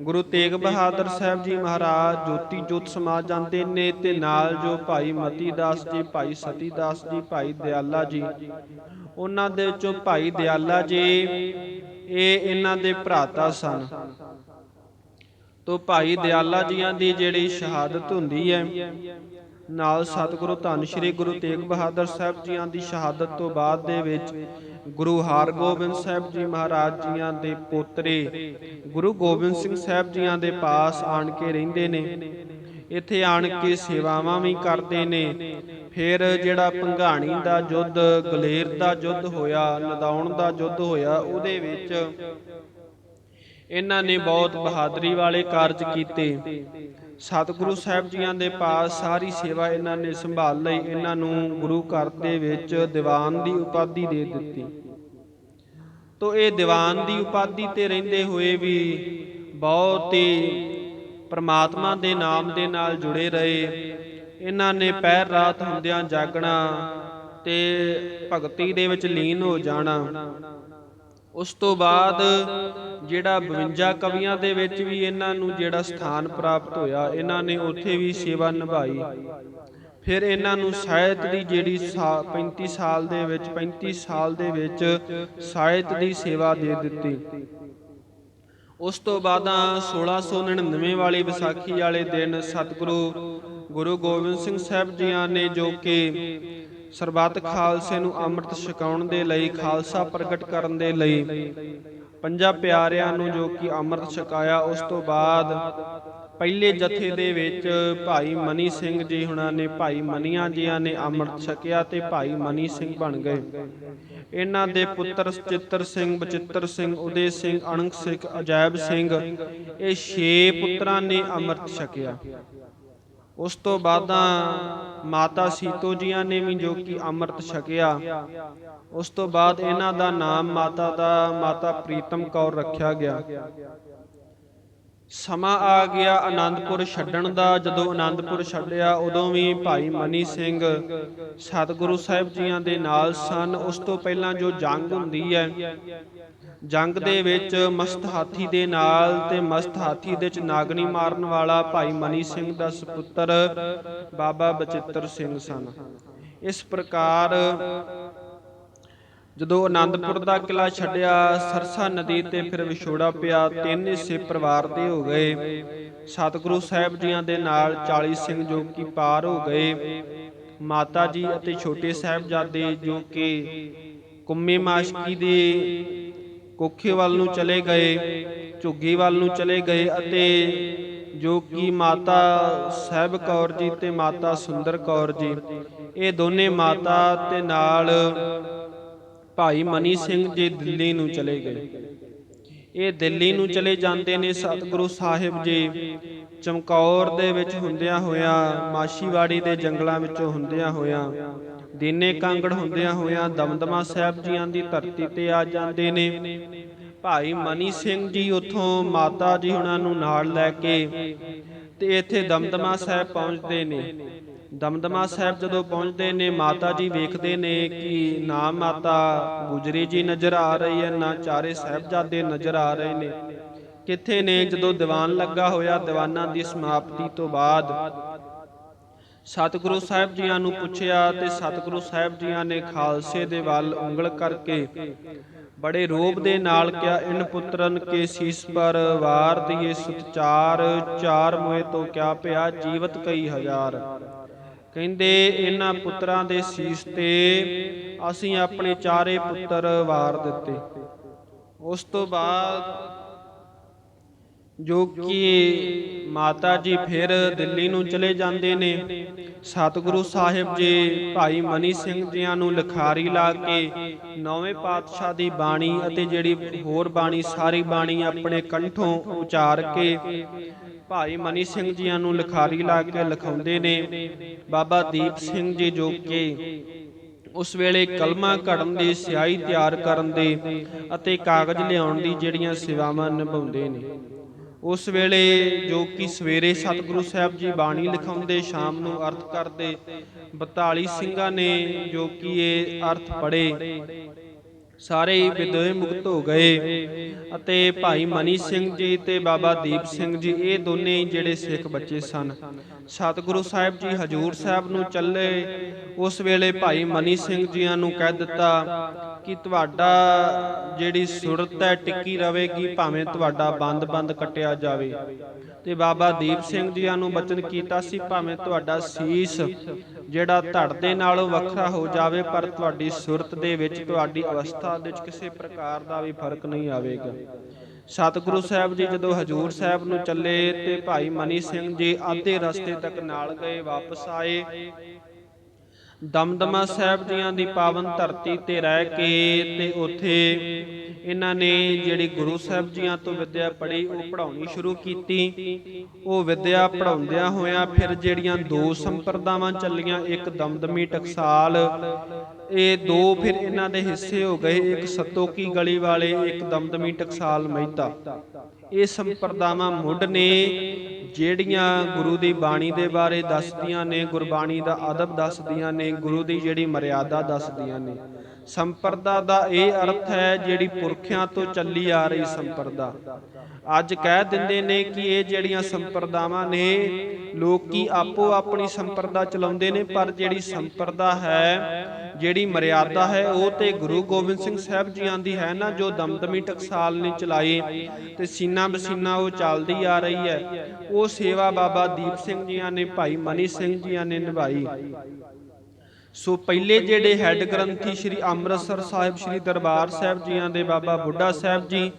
ਗੁਰੂ ਤੇਗ ਬਹਾਦਰ ਸਾਹਿਬ ਜੀ ਮਹਾਰਾਜ ਜੋਤੀ ਜੋਤ ਸਮਾ ਜਾਂਦੇ ਨੇ ਤੇ ਨਾਲ ਜੋ ਭਾਈ ਮਤੀ ਦਾਸ ਜੀ, ਭਾਈ ਸਤੀ ਦਾਸ ਜੀ, ਭਾਈ ਦਿਆਲਾ ਜੀ। ਉਹਨਾਂ ਦੇ ਵਿੱਚੋਂ ਭਾਈ ਦਿਆਲਾ ਜੀ, ਇਹ ਇਹਨਾਂ ਦੇ ਭਰਾਤਾ ਸਨ। ਤੋ ਭਾਈ ਦਿਆਲਾ ਜੀਆਂ ਦੀ ਜਿਹੜੀ ਸ਼ਹਾਦਤ ਹੁੰਦੀ ਹੈ ਨਾਲ ਸਤਿਗੁਰੂ ਧੰਨ ਸ਼੍ਰੀ ਗੁਰੂ ਤੇਗ ਬਹਾਦਰ ਸਾਹਿਬ ਜੀਆਂ ਦੀ ਸ਼ਹਾਦਤ ਤੋਂ ਬਾਅਦ ਦੇ ਵਿੱਚ ਗੁਰੂ ਹਰਗੋਬਿੰਦ ਸਾਹਿਬ ਜੀ ਮਹਾਰਾਜ ਜੀਆਂ ਦੇ ਪੋਤਰੇ, ਗੁਰੂ ਗੋਬਿੰਦ ਸਿੰਘ ਸਾਹਿਬ ਜੀਆਂ ਦੇ ਪਾਸ ਆਣ ਕੇ ਰਹਿੰਦੇ ਨੇ। ਇੱਥੇ ਆਣ ਕੇ ਸੇਵਾਵਾਂ ਵੀ ਕਰਦੇ ਨੇ। ਫਿਰ ਜਿਹੜਾ ਪੰਘਾਣੀ ਦਾ ਯੁੱਧ, ਗਲੇਰ ਦਾ ਯੁੱਧ ਹੋਇਆ, ਨਦਾਉਣ ਦਾ ਯੁੱਧ ਹੋਇਆ, ਉਹਦੇ ਵਿੱਚ ਇਹਨਾਂ ਨੇ ਬਹੁਤ ਬਹਾਦਰੀ ਵਾਲੇ ਕਾਰਜ ਕੀਤੇ। ਸਤਿਗੁਰੂ ਸਾਹਿਬ ਜੀਆਂ ਦੇ ਪਾਸ ਸਾਰੀ ਸੇਵਾ ਇਹਨਾਂ ਨੇ ਸੰਭਾਲ ਲਈ, ਇਹਨਾਂ ਨੂੰ ਗੁਰੂ ਘਰ ਦੇ ਵਿੱਚ ਦੀਵਾਨ ਦੀ ਉਪਾਧੀ ਦੇ ਦਿੱਤੀ। ਤੋਂ ਇਹ ਦੀਵਾਨ ਦੀ ਉਪਾਧੀ ਤੇ ਰਹਿੰਦੇ ਹੋਏ ਵੀ ਬਹੁਤ ਹੀ ਪ੍ਰਮਾਤਮਾ ਦੇ ਨਾਮ ਦੇ ਨਾਲ ਜੁੜੇ ਰਹੇ। ਇਹਨਾਂ ਨੇ ਪਹਿਰ ਰਾਤ ਹੁੰਦਿਆਂ ਜਾਗਣਾ ਤੇ ਭਗਤੀ ਦੇ ਵਿੱਚ ਲੀਨ ਹੋ ਜਾਣਾ। ਉਸ ਤੋਂ ਬਾਅਦ ਜਿਹੜਾ 52 ਕਵੀਆਂ ਦੇ ਵਿੱਚ ਵੀ ਇਹਨਾਂ ਨੂੰ ਜਿਹੜਾ ਸਥਾਨ ਪ੍ਰਾਪਤ ਹੋਇਆ, ਇਹਨਾਂ ਨੇ ਉੱਥੇ ਵੀ ਸੇਵਾ ਨਿਭਾਈ। ਫਿਰ ਇਹਨਾਂ ਨੂੰ ਸਾਹਿਤ ਦੀ ਜਿਹੜੀ 35 ਸਾਲ ਦੇ ਵਿੱਚ 35 ਸਾਲ ਦੇ ਵਿੱਚ ਸਾਹਿਤ ਦੀ ਸੇਵਾ ਦੇ ਦਿੱਤੀ। ਉਸ ਤੋਂ ਬਾਅਦਾਂ 1699 ਵਾਲੀ ਵਿਸਾਖੀ ਵਾਲੇ ਦਿਨ ਸਤਿਗੁਰੂ ਗੁਰੂ ਗੋਬਿੰਦ ਸਿੰਘ ਸਾਹਿਬ ਜੀਆਂ ਨੇ ਜੋ ਕਿ ਸਰਬੱਤ ਖਾਲਸੇ ਨੂੰ ਅੰਮ੍ਰਿਤ ਛਕਾਉਣ ਦੇ ਲਈ, ਖਾਲਸਾ ਪ੍ਰਗਟ ਕਰਨ ਦੇ ਲਈ ਪੰਜਾਂ ਪਿਆਰਿਆਂ ਨੂੰ ਜੋ ਕਿ ਅੰਮ੍ਰਿਤ ਛਕਾਇਆ, ਉਸ ਤੋਂ ਬਾਅਦ ਪਹਿਲੇ ਜਥੇ ਦੇ ਵਿੱਚ ਭਾਈ ਮਨੀ ਸਿੰਘ ਜੀ ਹੁਣਾਂ ਨੇ, ਭਾਈ ਮਨੀਆਂ ਜੀਆਂ ਨੇ ਅੰਮ੍ਰਿਤ ਛਕਿਆ ਤੇ ਭਾਈ ਮਨੀ ਸਿੰਘ ਬਣ ਗਏ। ਇਹਨਾਂ ਦੇ ਪੁੱਤਰ ਚਿੱਤਰ ਸਿੰਘ, ਬਚਿੱਤਰ ਸਿੰਘ, ਉਦੇ ਸਿੰਘ, ਅਣਖ ਸਿੰਘ ਅਜਾਇਬ ਸਿੰਘ, ਇਹ 6 ਪੁੱਤਰਾਂ ਨੇ ਅੰਮ੍ਰਿਤ ਛਕਿਆ। ਉਸ ਤੋਂ ਬਾਅਦਾਂ ਮਾਤਾ ਸੀਤੋ ਜੀਆਂ ਨੇ ਵੀ ਜੋ ਕਿ ਅੰਮ੍ਰਿਤ ਛਕਿਆ। ਉਸ ਤੋਂ ਬਾਅਦ ਇਹਨਾਂ ਦਾ ਨਾਮ ਮਾਤਾ ਦਾ ਮਾਤਾ ਪ੍ਰੀਤਮ ਕੌਰ ਰੱਖਿਆ ਗਿਆ। ਸਮਾਂ ਆ ਗਿਆ ਆਨੰਦਪੁਰ ਛੱਡਣ ਦਾ। ਜਦੋਂ ਆਨੰਦਪੁਰ ਛੱਡਿਆ, ਉਦੋਂ ਵੀ ਭਾਈ ਮਨੀ ਸਿੰਘ ਸਤਿਗੁਰੂ ਸਾਹਿਬ ਜੀਆਂ ਦੇ ਨਾਲ ਸਨ। ਉਸ ਤੋਂ ਪਹਿਲਾਂ ਜੋ ਜੰਗ ਹੁੰਦੀ ਹੈ ਜੰਗ ਦੇ ਵਿੱਚ ਮਸਤ ਹਾਥੀ ਦੇ ਨਾਲ ਤੇ ਮਸਤ ਹਾਥੀ ਦੇ ਵਿੱਚ ਨਾਗਣੀ ਮਾਰਨ ਵਾਲਾ ਭਾਈ ਮਨੀ ਸਿੰਘ ਦਾ ਸੁਪੁੱਤਰ ਬਾਬਾ ਬਚਿੱਤਰ ਸਿੰਘ ਸਨ। ਇਸ ਪ੍ਰਕਾਰ ਜਦੋਂ ਆਨੰਦਪੁਰ ਦਾ ਕਿਲਾ ਛੱਡਿਆ ਸਰਸਾ ਨਦੀ ਤੇ ਫਿਰ ਵਿਛੋੜਾ ਪਿਆ ਤਿੰਨ ਹਿੱਸੇ ਪਰਿਵਾਰ ਦੇ ਹੋ ਗਏ। ਸਤਿਗੁਰੂ ਸਾਹਿਬ ਜੀਆਂ ਦੇ ਨਾਲ 40 ਸਿੰਘ ਜੋ ਕਿ ਪਾਰ ਹੋ ਗਏ। ਮਾਤਾ ਜੀ ਅਤੇ ਛੋਟੇ ਸਾਹਿਬਜ਼ਾਦੇ ਜੋ ਕਿ ਕੁੰਮੇ ਮਾਸ਼ਕੀ ਦੇ ਕੋਖੇ ਵੱਲ ਨੂੰ ਚਲੇ ਗਏ, ਝੁੱਗੀ ਵੱਲ ਨੂੰ ਚਲੇ ਗਏ ਅਤੇ ਜੋ ਕਿ ਮਾਤਾ ਸਾਹਿਬ ਕੌਰ ਜੀ ਤੇ ਮਾਤਾ ਸੁੰਦਰ ਕੌਰ ਜੀ, ਇਹ ਦੋਨੇ ਮਾਤਾ ਤੇ ਨਾਲ ਭਾਈ ਮਨੀ ਸਿੰਘ ਜੀ ਦਿੱਲੀ ਨੂੰ ਚਲੇ ਗਏ। ਇਹ ਦਿੱਲੀ ਨੂੰ ਚਲੇ ਜਾਂਦੇ ਨੇ ਸਤਿਗੁਰੂ ਸਾਹਿਬ ਜੀ, ਚਮਕੌਰ ਦੇ ਵਿੱਚ ਹੁੰਦਿਆਂ ਹੋਇਆਂ ਮਾਸ਼ੀਵਾੜੀ ਦੇ ਜੰਗਲਾਂ ਵਿੱਚੋਂ ਹੁੰਦਿਆਂ ਹੋਇਆਂ। ਦੀਨੇ ਕਾਂਗੜ ਹੁੰਦਿਆਂ ਹੋਇਆਂ ਦਮਦਮਾ ਸਾਹਿਬ ਜੀਆਂ ਦੀ ਧਰਤੀ ਤੇ ਆ ਜਾਂਦੇ ਨੇ। ਭਾਈ ਮਨੀ ਸਿੰਘ ਜੀ ਉਥੋਂ ਮਾਤਾ ਜੀ ਉਹਨਾਂ ਨੂੰ ਨਾਲ ਲੈ ਕੇ ਤੇ ਇੱਥੇ ਦਮਦਮਾ ਸਾਹਿਬ ਪਹੁੰਚਦੇ ਨੇ। ਦਮਦਮਾ ਸਾਹਿਬ ਜਦੋਂ ਪਹੁੰਚਦੇ ਨੇ, ਮਾਤਾ ਜੀ ਵੇਖਦੇ ਨੇ ਕਿ ਨਾ ਮਾਤਾ ਗੁਜਰੀ ਜੀ ਨਜ਼ਰ ਆ ਰਹੀ ਹੈ, ਨਾ ਚਾਰੇ ਸਾਹਿਬਜ਼ਾਦੇ ਨਜ਼ਰ ਆ ਰਹੇ ਨੇ। ਕਿੱਥੇ ਨੇ? ਜਦੋਂ ਦੀਵਾਨ ਲੱਗਾ ਹੋਇਆ ਦੀਵਾਨਾਂ ਦੀ ਸਮਾਪਤੀ ਤੋਂ ਬਾਅਦ ਸਤਿਗੁਰੂ ਸਾਹਿਬ ਜੀਆਂ ਨੂੰ ਪੁੱਛਿਆ ਤੇ ਸਤਿਗੁਰੂ ਸਾਹਿਬ ਜੀਆਂ ਨੇ ਖਾਲਸੇ ਦੇ ਵੱਲ ਉਂਗਲ ਕਰਕੇ ਬੜੇ ਰੋਬ ਦੇ ਨਾਲ ਕਿਹਾ, ਇਨ ਪੁੱਤਰਨ ਕੇ ਸੀਸ ਪਰ ਵਾਰ ਦੀਏ ਸਤਚਾਰ, ਚਾਰ ਮੋਏ ਤੋਂ ਕਿਆ ਪਿਆ ਜੀਵਤ ਕਈ ਹਜ਼ਾਰ। ਕਹਿੰਦੇ ਇਹਨਾਂ ਪੁੱਤਰਾਂ ਦੇ ਸੀਸ ਤੇ ਅਸੀਂ ਆਪਣੇ ਚਾਰੇ ਪੁੱਤਰ ਵਾਰ ਦਿੱਤੇ। ਉਸ ਤੋਂ ਬਾਅਦ ਜੋ ਕਿ ਮਾਤਾ ਜੀ ਫਿਰ ਦਿੱਲੀ ਨੂੰ ਚਲੇ ਜਾਂਦੇ ਨੇ। ਸਤਿਗੁਰੂ ਸਾਹਿਬ ਜੀ, ਭਾਈ ਮਨੀ ਸਿੰਘ ਜੀਆਂ ਨੂੰ ਲਿਖਾਰੀ ਲਾ ਕੇ ਨੌਵੇਂ ਪਾਤਸ਼ਾਹ ਦੀ ਬਾਣੀ ਅਤੇ ਜਿਹੜੀ ਹੋਰ ਬਾਣੀ, ਸਾਰੀ ਬਾਣੀ ਆਪਣੇ ਕੰਠੋਂ ਉਚਾਰ ਕੇ ਭਾਈ ਮਨੀ ਸਿੰਘ ਜੀਆਂ ਨੂੰ ਲਿਖਾਰੀ ਲਾ ਕੇ ਲਿਖਾਉਂਦੇ ਨੇ। ਬਾਬਾ ਦੀਪ ਸਿੰਘ ਜੀ ਜੋ ਕਿ ਉਸ ਵੇਲੇ ਕਲਮਾ ਘੜਨ ਦੀ ਸਿਆਹੀ ਤਿਆਰ ਕਰਨ ਦੇ ਅਤੇ ਕਾਗਜ਼ ਲਿਆਉਣ ਦੀ ਜਿਹੜੀਆਂ ਸੇਵਾਵਾਂ ਨਿਭਾਉਂਦੇ ਨੇ। ਉਸ ਵੇਲੇ ਜੋ ਕਿ ਸਵੇਰੇ ਸਤਿਗੁਰੂ ਸਾਹਿਬ ਜੀ ਬਾਣੀ ਲਿਖਾਉਂਦੇ, ਸ਼ਾਮ ਨੂੰ ਅਰਥ ਕਰਦੇ 42 ਸਿੰਘਾਂ ਨੇ ਜੋ ਕਿ ਇਹ ਅਰਥ ਪੜੇ ਸਾਰੇ ਹੀ ਵਿਦੋਏ ਮੁਕਤ ਹੋ ਗਏ। ਅਤੇ ਭਾਈ ਮਨੀ ਸਿੰਘ ਜੀ ਤੇ ਬਾਬਾ ਦੀਪ ਸਿੰਘ ਜੀ, ਇਹ ਦੋਨੇ ਜਿਹੜੇ ਸਿੱਖ ਬੱਚੇ ਸਨ। ਸਤਿਗੁਰੂ ਸਾਹਿਬ ਜੀ ਹਜੂਰ ਸਾਹਿਬ ਨੂੰ ਚੱਲੇ। ਉਸ ਵੇਲੇ ਭਾਈ ਮਨੀ ਸਿੰਘ ਜੀਆਂ ਨੂੰ ਕਹਿ ਦਿੱਤਾ ਕਿ ਤੁਹਾਡਾ ਜਿਹੜੀ ਸੁਰਤ ਹੈ, ਟਿੱਕੀ ਰਹੇਗੀ ਭਾਵੇਂ ਤੁਹਾਡਾ ਬੰਦ-ਬੰਦ ਕੱਟਿਆ ਜਾਵੇ। ਤੇ ਬਾਬਾ ਦੀਪ ਸਿੰਘ ਜੀਆਂ ਨੂੰ ਬਚਨ ਕੀਤਾ ਸੀ, ਭਾਵੇਂ ਤੁਹਾਡਾ ਸੀਸ ਜਿਹੜਾ ਧੜ ਦੇ ਨਾਲੋਂ ਵੱਖਰਾ ਹੋ ਜਾਵੇ, ਪਰ ਤੁਹਾਡੀ ਸੁਰਤ ਦੇ ਵਿੱਚ, ਤੁਹਾਡੀ ਅਵਸਥਾ ਦੇ ਵਿੱਚ ਕਿਸੇ ਪ੍ਰਕਾਰ ਦਾ ਵੀ ਫ਼ਰਕ ਨਹੀਂ ਆਵੇਗਾ। ਸਤਿਗੁਰੂ ਸਾਹਿਬ ਜੀ ਜਦੋਂ ਹਜੂਰ ਸਾਹਿਬ ਨੂੰ ਚੱਲੇ ਤੇ ਭਾਈ ਮਨੀ ਸਿੰਘ ਜੀ ਆਧੇ ਰਸਤੇ ਤੱਕ ਨਾਲ ਗਏ, ਵਾਪਸ ਆਏ ਦਮਦਮਾ ਸਾਹਿਬ ਜੀਆਂ ਦੀ ਪਾਵਨ ਧਰਤੀ ਤੇ ਰਹਿ ਕੇ ਤੇ ਉੱਥੇ ਇਹਨਾਂ ਨੇ ਜਿਹੜੀ ਗੁਰੂ ਸਾਹਿਬ ਜੀਆਂ ਤੋਂ ਵਿਦਿਆ ਪੜ੍ਹੀ, ਉਹ ਪੜ੍ਹਾਉਣੀ ਸ਼ੁਰੂ ਕੀਤੀ। ਉਹ ਵਿਦਿਆ ਪੜ੍ਹਾਉਂਦਿਆਂ ਹੋਇਆਂ ਫਿਰ ਜਿਹੜੀਆਂ ਦੋ ਸੰਪਰਦਾਵਾਂ ਚੱਲੀਆਂ, ਇੱਕ ਦਮਦਮੀ ਟਕਸਾਲ, ਇਹ ਦੋ ਫਿਰ ਇਹਨਾਂ ਦੇ ਹਿੱਸੇ ਹੋ ਗਏ, ਇੱਕ ਸਤੋਕੀ ਗਲੀ ਵਾਲੇ, ਇੱਕ ਦਮਦਮੀ ਟਕਸਾਲ ਮਹਿਤਾ। ਇਹ ਸੰਪਰਦਾਵਾਂ ਮੁੱਢ ਨੇ। ਜਿਹੜੀਆਂ ਗੁਰੂ ਦੀ ਬਾਣੀ ਦੇ ਬਾਰੇ ਦੱਸਦੀਆਂ ਨੇ, ਗੁਰਬਾਣੀ ਦਾ ਅਦਬ ਦੱਸਦੀਆਂ ਨੇ, ਗੁਰੂ ਦੀ ਜਿਹੜੀ ਮਰਿਆਦਾ ਦੱਸਦੀਆਂ ਨੇ। ਸੰਪਰਦਾ ਦਾ ਇਹ ਅਰਥ ਹੈ ਜਿਹੜੀ ਪੁਰਖਿਆਂ ਤੋਂ ਚੱਲੀ ਆ ਰਹੀ ਸੰਪਰਦਾ। ਅੱਜ ਕਹਿ ਦਿੰਦੇ ਨੇ ਕਿ ਇਹ ਜਿਹੜੀਆਂ ਸੰਪਰਦਾਵਾਂ ਨੇ, ਲੋਕੀ ਆਪੋ ਆਪਣੀ ਸੰਪਰਦਾ ਚਲਾਉਂਦੇ ਨੇ, ਪਰ ਜਿਹੜੀ ਸੰਪਰਦਾ ਹੈ, ਜਿਹੜੀ ਮਰਿਆਦਾ ਹੈ, ਉਹ ਤੇ ਗੁਰੂ ਗੋਬਿੰਦ ਸਿੰਘ ਸਾਹਿਬ ਜੀਆਂ ਦੀ ਹੈ ਨਾ, ਜੋ ਦਮਦਮੀ ਟਕਸਾਲ ਨੇ ਚਲਾਈ ਤੇ ਸੀਨਾ ਬਸੀਨਾ ਉਹ ਚੱਲਦੀ ਆ ਰਹੀ ਹੈ। ਉਹ ਸੇਵਾ ਬਾਬਾ ਦੀਪ ਸਿੰਘ ਜੀਆਂ ਨੇ, ਭਾਈ ਮਨੀ ਸਿੰਘ ਜੀਆਂ ਨੇ ਨਿਭਾਈ। ਸੋ ਪਹਿਲੇ ਜਿਹੜੇ ਹੈੱਡ ਗ੍ਰੰਥੀ ਸ੍ਰੀ ਅੰਮ੍ਰਿਤਸਰ ਸਾਹਿਬ ਸ੍ਰੀ ਦਰਬਾਰ ਸਾਹਿਬ ਜੀਆਂ ਦੇ ਬਾਬਾ ਬੁੱਢਾ ਸਾਹਿਬ ਜੀ,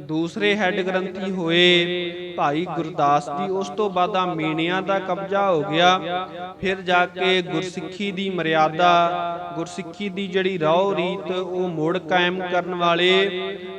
ਦੂਸਰੇ ਹੈੱਡ ਗ੍ਰੰਥੀ ਹੋਏ ਭਾਈ ਗੁਰਦਾਸ ਜੀ, ਉਸ ਤੋਂ ਬਾਅਦ ਆ ਮੀਣਿਆਂ ਦਾ ਕਬਜ਼ਾ ਹੋ ਗਿਆ। ਫਿਰ ਜਾ ਕੇ ਗੁਰਸਿੱਖੀ ਦੀ ਮਰਿਆਦਾ, ਗੁਰਸਿੱਖੀ ਦੀ ਜਿਹੜੀ ਰਹੁ ਰੀਤ ਉਹ ਮੋੜ ਕਾਇਮ ਕਰਨ ਵਾਲੇ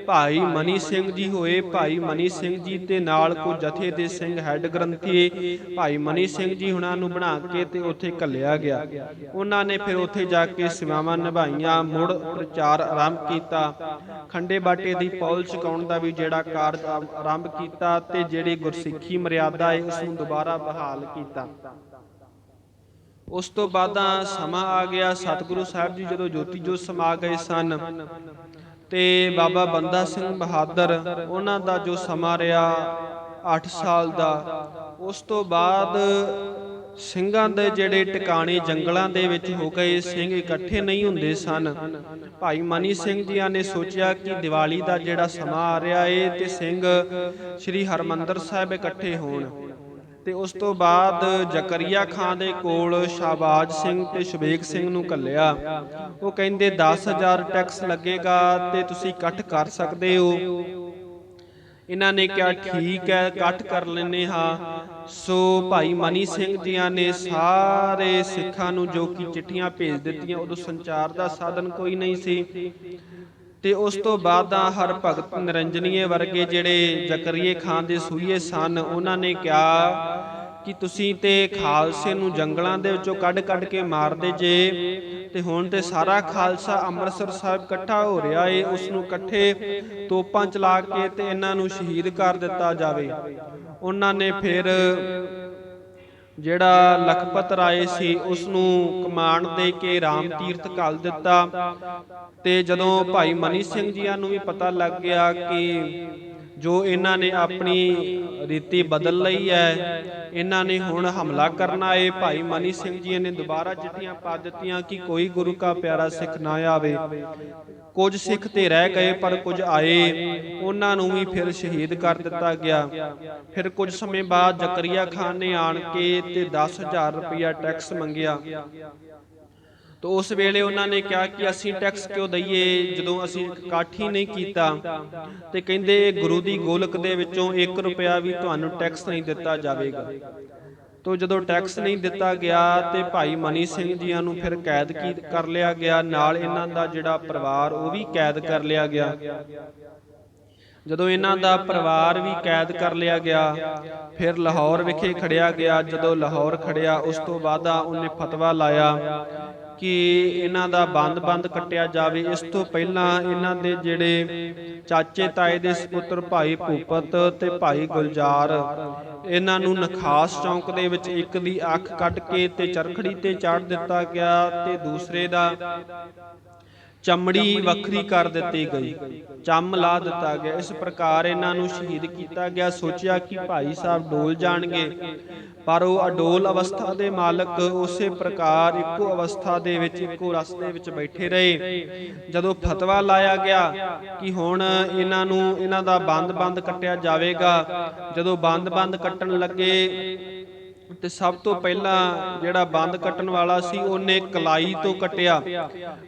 ਭਾਈ ਮਨੀ ਸਿੰਘ ਜੀ ਹੋਏ ਭਾਈ ਮਨੀ ਸਿੰਘ ਜੀ ਤੇ ਨਾਲ ਕੋ ਜਥੇ ਦੇ ਸਿੰਘ ਹੈੱਡ ਗ੍ਰੰਥੀ ਭਾਈ ਮਨੀ ਸਿੰਘ ਜੀ ਹੁਣਾਂ ਨੂੰ ਬਣਾ ਕੇ ਤੇ ਉੱਥੇ ਘੱਲਿਆ ਗਿਆ। ਉਹਨਾਂ ਨੇ ਫਿਰ ਉੱਥੇ ਜਾ ਕੇ ਸੇਵਾਵਾਂ ਨਿਭਾਈਆਂ ਮੁੜ ਪ੍ਰਚਾਰ ਆਰੰਭ ਕੀਤਾ। ਖੰਡੇ ਬਾਟੇ ਦੀ ਪੌਲ ਚੁਕਾਉਣ ਦਾ ਵੀ ਜਿਹੜਾ ਕਾਰਜ ਆਰੰਭ ਕੀਤਾ ਤੇ ਜਿਹੜੀ ਗੁਰਸਿੱਖੀ ਮਰਿਆਦਾ ਹੈ ਉਸ ਨੂੰ ਦੁਬਾਰਾ ਬਹਾਲ ਕੀਤਾ। ਉਸ ਤੋਂ ਬਾਅਦਾਂ ਸਮਾਂ ਆ ਗਿਆ। ਸਤਿਗੁਰੂ ਸਾਹਿਬ ਜੀ ਜਦੋਂ ਜੋਤੀ ਜੋਤ ਸਮਾ ਗਏ ਸਨ ਤੇ ਬਾਬਾ ਬੰਦਾ ਸਿੰਘ ਬਹਾਦਰ, ਉਹਨਾਂ ਦਾ ਜੋ ਸਮਾਂ ਰਿਹਾ 8 ਸਾਲ ਦਾ, ਉਸ ਤੋਂ ਬਾਅਦ ਸਿੰਘਾਂ ਦੇ ਜਿਹੜੇ ਟਿਕਾਣੇ ਜੰਗਲਾਂ ਦੇ ਵਿੱਚ ਹੋ ਗਏ, ਸਿੰਘ ਇਕੱਠੇ ਨਹੀਂ ਹੁੰਦੇ ਸਨ। ਭਾਈ ਮਨੀ ਸਿੰਘ ਜੀਆਂ ਨੇ ਸੋਚਿਆ ਕਿ ਦੀਵਾਲੀ ਦਾ ਜਿਹੜਾ ਸਮਾਂ ਆ ਰਿਹਾ ਏ, ਤੇ ਸਿੰਘ ਸ੍ਰੀ ਹਰਮੰਦਰ ਸਾਹਿਬ ਇਕੱਠੇ ਹੋਣ। ਤੇ ਉਸ ਤੋਂ ਬਾਅਦ ਜ਼ਕਰੀਆ ਖਾਨ ਦੇ ਕੋਲ ਸ਼ਾਬਾਜ ਸਿੰਘ ਤੇ ਸ਼ਬੇਗ ਸਿੰਘ ਨੂੰ ਕੱਲਿਆ ਉਹ ਕਹਿੰਦੇ 10000 ਟੈਕਸ ਲੱਗੇਗਾ ਤੇ ਤੁਸੀਂ ਇਕੱਠ ਕਰ ਸਕਦੇ ਹੋ। ਇਹਨਾਂ ਨੇ ਕਿਹਾ, ਠੀਕ ਹੈ ਇਕੱਠ ਕਰ ਲੈਨੇ ਹਾਂ। ਸੋ ਭਾਈ ਮਨੀ ਸਿੰਘ ਜੀਆਂ ਨੇ ਸਾਰੇ ਸਿੱਖਾਂ ਨੂੰ ਜੋ ਕਿ ਚਿੱਠੀਆਂ ਭੇਜ ਦਿੱਤੀਆਂ, ਉਦੋਂ ਸੰਚਾਰ ਦਾ ਸਾਧਨ ਕੋਈ ਨਹੀਂ ਸੀ। ਤੇ ਉਸ ਤੋਂ ਬਾਅਦ ਆ ਹਰ ਭਗਤ ਨਿਰੰਜਨੀਏ ਵਰਗੇ ਜਿਹੜੇ ਜ਼ਕਰੀਏ ਖਾਨ ਦੇ ਸੂਈਏ ਸਨ, ਉਹਨਾਂ ਨੇ ਕਿਹਾ ਕਿ ਤੁਸੀਂ ਤੇ ਖਾਲਸੇ ਨੂੰ ਜੰਗਲਾਂ ਦੇ ਵਿੱਚੋਂ ਕੱਢ-ਕੱਢ ਕੇ ਮਾਰਦੇ ਜੇ ਤੇ ਹੁਣ ਤੇ ਸਾਰਾ ਖਾਲਸਾ ਅੰਮ੍ਰਿਤਸਰ ਸਾਹਿਬ ਇਕੱਠਾ ਹੋ ਰਿਹਾ ਏ, ਉਸ ਨੂੰ ਇਕੱਠੇ ਤੋਪਾਂ ਚਲਾ ਕੇ ਤੇ ਇਹਨਾਂ ਨੂੰ ਸ਼ਹੀਦ ਕਰ ਦਿੱਤਾ ਜਾਵੇ। ਉਹਨਾਂ ਨੇ ਫਿਰ ਜਿਹੜਾ ਲਖਪਤ ਰਾਏ ਸੀ ਉਸ ਨੂੰ ਕਮਾਂਡ ਦੇ ਕੇ ਰਾਮ ਤੀਰਥ ਘੱਲ ਦਿੱਤਾ। ਤੇ ਜਦੋਂ ਭਾਈ ਮਨੀ ਸਿੰਘ ਜੀਆਂ ਨੂੰ ਵੀ ਪਤਾ ਲੱਗ ਗਿਆ ਕਿ ਜੋ ਇਹਨਾਂ ਨੇ ਆਪਣੀ ਰੀਤੀ ਬਦਲ ਲਈ ਹੈ, ਇਹਨਾਂ ਨੇ ਹੁਣ ਹਮਲਾ ਕਰਨਾ ਏ ਭਾਈ ਮਨੀ ਸਿੰਘ ਜੀ ਨੇ ਦੁਬਾਰਾ ਚਿੱਠੀਆਂ ਪਾ ਦਿੱਤੀਆਂ ਕਿ ਕੋਈ ਗੁਰੂ ਕਾ ਪਿਆਰਾ ਸਿੱਖ ਨਾ ਆਵੇ। ਕੁਝ ਸਿੱਖ ਤੇ ਰਹਿ ਗਏ, ਪਰ ਕੁਝ ਆਏ। ਉਹਨਾਂ ਨੂੰ ਵੀ ਫਿਰ ਸ਼ਹੀਦ ਕਰ ਦਿੱਤਾ ਗਿਆ। ਫਿਰ ਕੁਝ ਸਮੇਂ ਬਾਅਦ ਜ਼ਕਰੀਆ ਖਾਨ ਨੇ ਆਣ ਕੇ ਤੇ 10000 ਰੁਪਇਆ ਟੈਕਸ ਮੰਗਿਆ। ਤਾਂ ਉਸ ਵੇਲੇ ਉਹਨਾਂ ਨੇ ਕਿਹਾ ਕਿ ਅਸੀਂ ਟੈਕਸ ਕਿਉਂ ਦਈਏ? ਜਦੋਂ ਅਸੀਂ ਇਕੱਠ ਹੀ ਨਹੀਂ ਕੀਤਾ ਤੇ ਕਹਿੰਦੇ ਗੁਰੂ ਦੀ ਗੋਲਕ ਦੇ ਵਿੱਚੋਂ 1 ਰੁਪਿਆ ਵੀ ਤੁਹਾਨੂੰ ਟੈਕਸ ਨਹੀਂ ਦਿੱਤਾ ਜਾਵੇਗਾ। ਤੋ ਜਦੋਂ ਟੈਕਸ ਨਹੀਂ ਦਿੱਤਾ ਗਿਆ ਤੇ ਭਾਈ ਮਨੀ ਸਿੰਘ ਜੀਆਂ ਨੂੰ ਫਿਰ ਕੈਦ ਕੀ ਕਰ ਲਿਆ ਗਿਆ? ਨਾਲ ਇਹਨਾਂ ਦਾ ਜਿਹੜਾ ਪਰਿਵਾਰ, ਉਹ ਵੀ ਕੈਦ ਕਰ ਲਿਆ ਗਿਆ। ਜਦੋਂ ਇਹਨਾਂ ਦਾ ਪਰਿਵਾਰ ਵੀ ਕੈਦ ਕਰ ਲਿਆ ਗਿਆ, ਫਿਰ ਲਾਹੌਰ ਵਿਖੇ ਖੜਿਆ ਗਿਆ। ਜਦੋਂ ਲਾਹੌਰ ਖੜਿਆ, ਉਸ ਤੋਂ ਬਾਅਦ ਉਹਨੇ ਫਤਵਾ ਲਾਇਆ। ਕਿ ਇਹਨਾਂ ਦਾ ਬੰਦ-ਬੰਦ ਕੱਟਿਆ ਜਾਵੇ। ਇਸ ਤੋਂ ਪਹਿਲਾਂ ਇਹਨਾਂ ਦੇ ਜਿਹੜੇ ਚਾਚੇ ਤਾਏ ਦੇ ਸੁਪੁੱਤਰ ਭਾਈ ਭੂਪਤ ਤੇ ਭਾਈ ਗੁਲਜ਼ਾਰ, ਇਹਨਾਂ ਨੂੰ ਨਖਾਸ ਚੌਂਕ ਦੇ ਵਿੱਚ ਇੱਕ ਦੀ ਅੱਖ ਕੱਟ ਕੇ ਤੇ ਚਰਖੜੀ ਤੇ ਚਾੜ ਦਿੱਤਾ ਗਿਆ ਤੇ ਦੂਸਰੇ ਦਾ ਚਮੜੀ ਵੱਖਰੀ ਕਰ ਦਿੱਤੀ ਗਈ। ਚੰਮ ਲਾ ਦਿੱਤਾ ਗਿਆ। ਇਸ ਪ੍ਰਕਾਰ ਇਹਨਾਂ ਨੂੰ ਸ਼ਹੀਦ ਕੀਤਾ ਗਿਆ। ਸੋਚਿਆ ਕਿ ਭਾਈ ਸਾਹਿਬ ਡੋਲ ਜਾਣਗੇ। ਪਰ ਉਹ ਅਡੋਲ ਅਵਸਥਾ ਦੇ ਮਾਲਕ ਉਸੇ ਪ੍ਰਕਾਰ ਇੱਕੋ ਅਵਸਥਾ ਦੇ ਵਿੱਚ ਇੱਕੋ ਰਸ ਦੇ ਵਿੱਚ ਬੈਠੇ ਰਹੇ। ਜਦੋਂ ਫਤਵਾ ਲਾਇਆ ਗਿਆ ਕਿ ਹੁਣ ਇਹਨਾਂ ਨੂੰ ਇਹਨਾਂ ਦਾ ਬੰਦ-ਬੰਦ ਕੱਟਿਆ ਜਾਵੇਗਾ ਜਦੋਂ ਬੰਦ-ਬੰਦ ਕੱਟਣ ਲੱਗੇ ਤੇ ਸਭ ਤੋਂ ਪਹਿਲਾਂ ਜਿਹੜਾ ਬੰਦ ਕੱਟਣ ਵਾਲਾ ਸੀ, ਉਹਨੇ ਕਲਾਈ ਤੋਂ ਕੱਟਿਆ।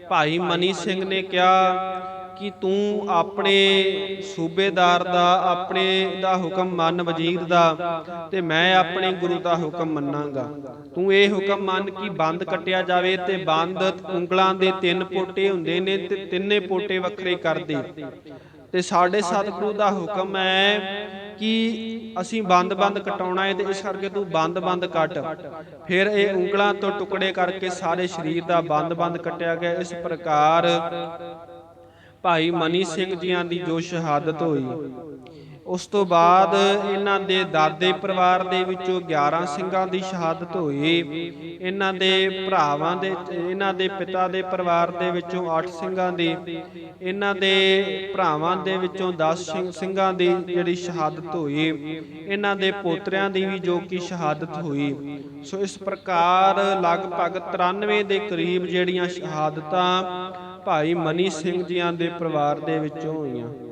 ਭਾਈ ਮਨੀ ਸਿੰਘ ਨੇ ਕਿਹਾ ਕਿ ਤੂੰ ਆਪਣੇ ਸੂਬੇਦਾਰ ਦਾ, ਆਪਣੇ ਦਾ ਹੁਕਮ ਮੰਨ ਵਜ਼ੀਰ ਦਾ ਤੇ ਮੈਂ ਆਪਣੇ ਗੁਰੂ ਦਾ ਹੁਕਮ ਮੰਨਾਂਗਾ। ਤੂੰ ਇਹ ਹੁਕਮ ਮੰਨ ਕਿ ਬੰਦ ਕੱਟਿਆ ਜਾਵੇ ਤੇ ਬੰਦ ਉਂਗਲਾਂ ਦੇ ਤਿੰਨ ਪੋਟੇ ਹੁੰਦੇ ਨੇ ਤੇ ਤਿੰਨੇ ਪੋਟੇ ਵੱਖਰੇ ਕਰ ਦੇ। ਤੇ ਸਾਡੇ ਸਤਿਗੁਰੂ ਦਾ ਹੁਕਮ ਹੈ ਕਿ ਅਸੀਂ ਬੰਦ-ਬੰਦ ਕਟਾਉਣਾ ਹੈ ਤੇ ਇਸ ਕਰਕੇ ਤੂੰ ਬੰਦ-ਬੰਦ ਕੱਟ। ਫਿਰ ਇਹ ਉਂਗਲਾਂ ਤੋਂ ਟੁਕੜੇ ਕਰਕੇ ਸਾਰੇ ਸਰੀਰ ਦਾ ਬੰਦ-ਬੰਦ ਕੱਟਿਆ ਗਿਆ। ਇਸ ਪ੍ਰਕਾਰ ਭਾਈ ਮਨੀ ਸਿੰਘ ਜੀਆਂ ਦੀ ਜੋ ਸ਼ਹਾਦਤ ਹੋਈ। ਉਸ ਤੋਂ ਬਾਅਦ ਇਹਨਾਂ ਦੇ ਦਾਦੇ ਪਰਿਵਾਰ ਦੇ ਵਿੱਚੋਂ 11 ਸਿੰਘਾਂ ਦੀ ਸ਼ਹਾਦਤ ਹੋਈ। ਇਹਨਾਂ ਦੇ ਭਰਾਵਾਂ ਦੇ, ਇਹਨਾਂ ਦੇ ਪਿਤਾ ਦੇ ਪਰਿਵਾਰ ਦੇ ਵਿੱਚੋਂ 8 ਸਿੰਘਾਂ ਦੀ, ਇਹਨਾਂ ਦੇ ਭਰਾਵਾਂ ਦੇ ਵਿੱਚੋਂ 10 ਸਿੰਘਾਂ ਦੀ ਜਿਹੜੀ ਸ਼ਹਾਦਤ ਹੋਈ। ਇਹਨਾਂ ਦੇ ਪੋਤਰਿਆਂ ਦੀ ਵੀ ਜੋ ਕਿ ਸ਼ਹਾਦਤ ਹੋਈ। ਸੋ ਇਸ ਪ੍ਰਕਾਰ ਲਗਭਗ 93 ਦੇ ਕਰੀਬ ਜਿਹੜੀਆਂ ਸ਼ਹਾਦਤਾਂ ਭਾਈ ਮਨੀ ਸਿੰਘ ਜੀਆਂ ਦੇ ਪਰਿਵਾਰ ਦੇ ਵਿੱਚੋਂ ਹੋਈਆਂ।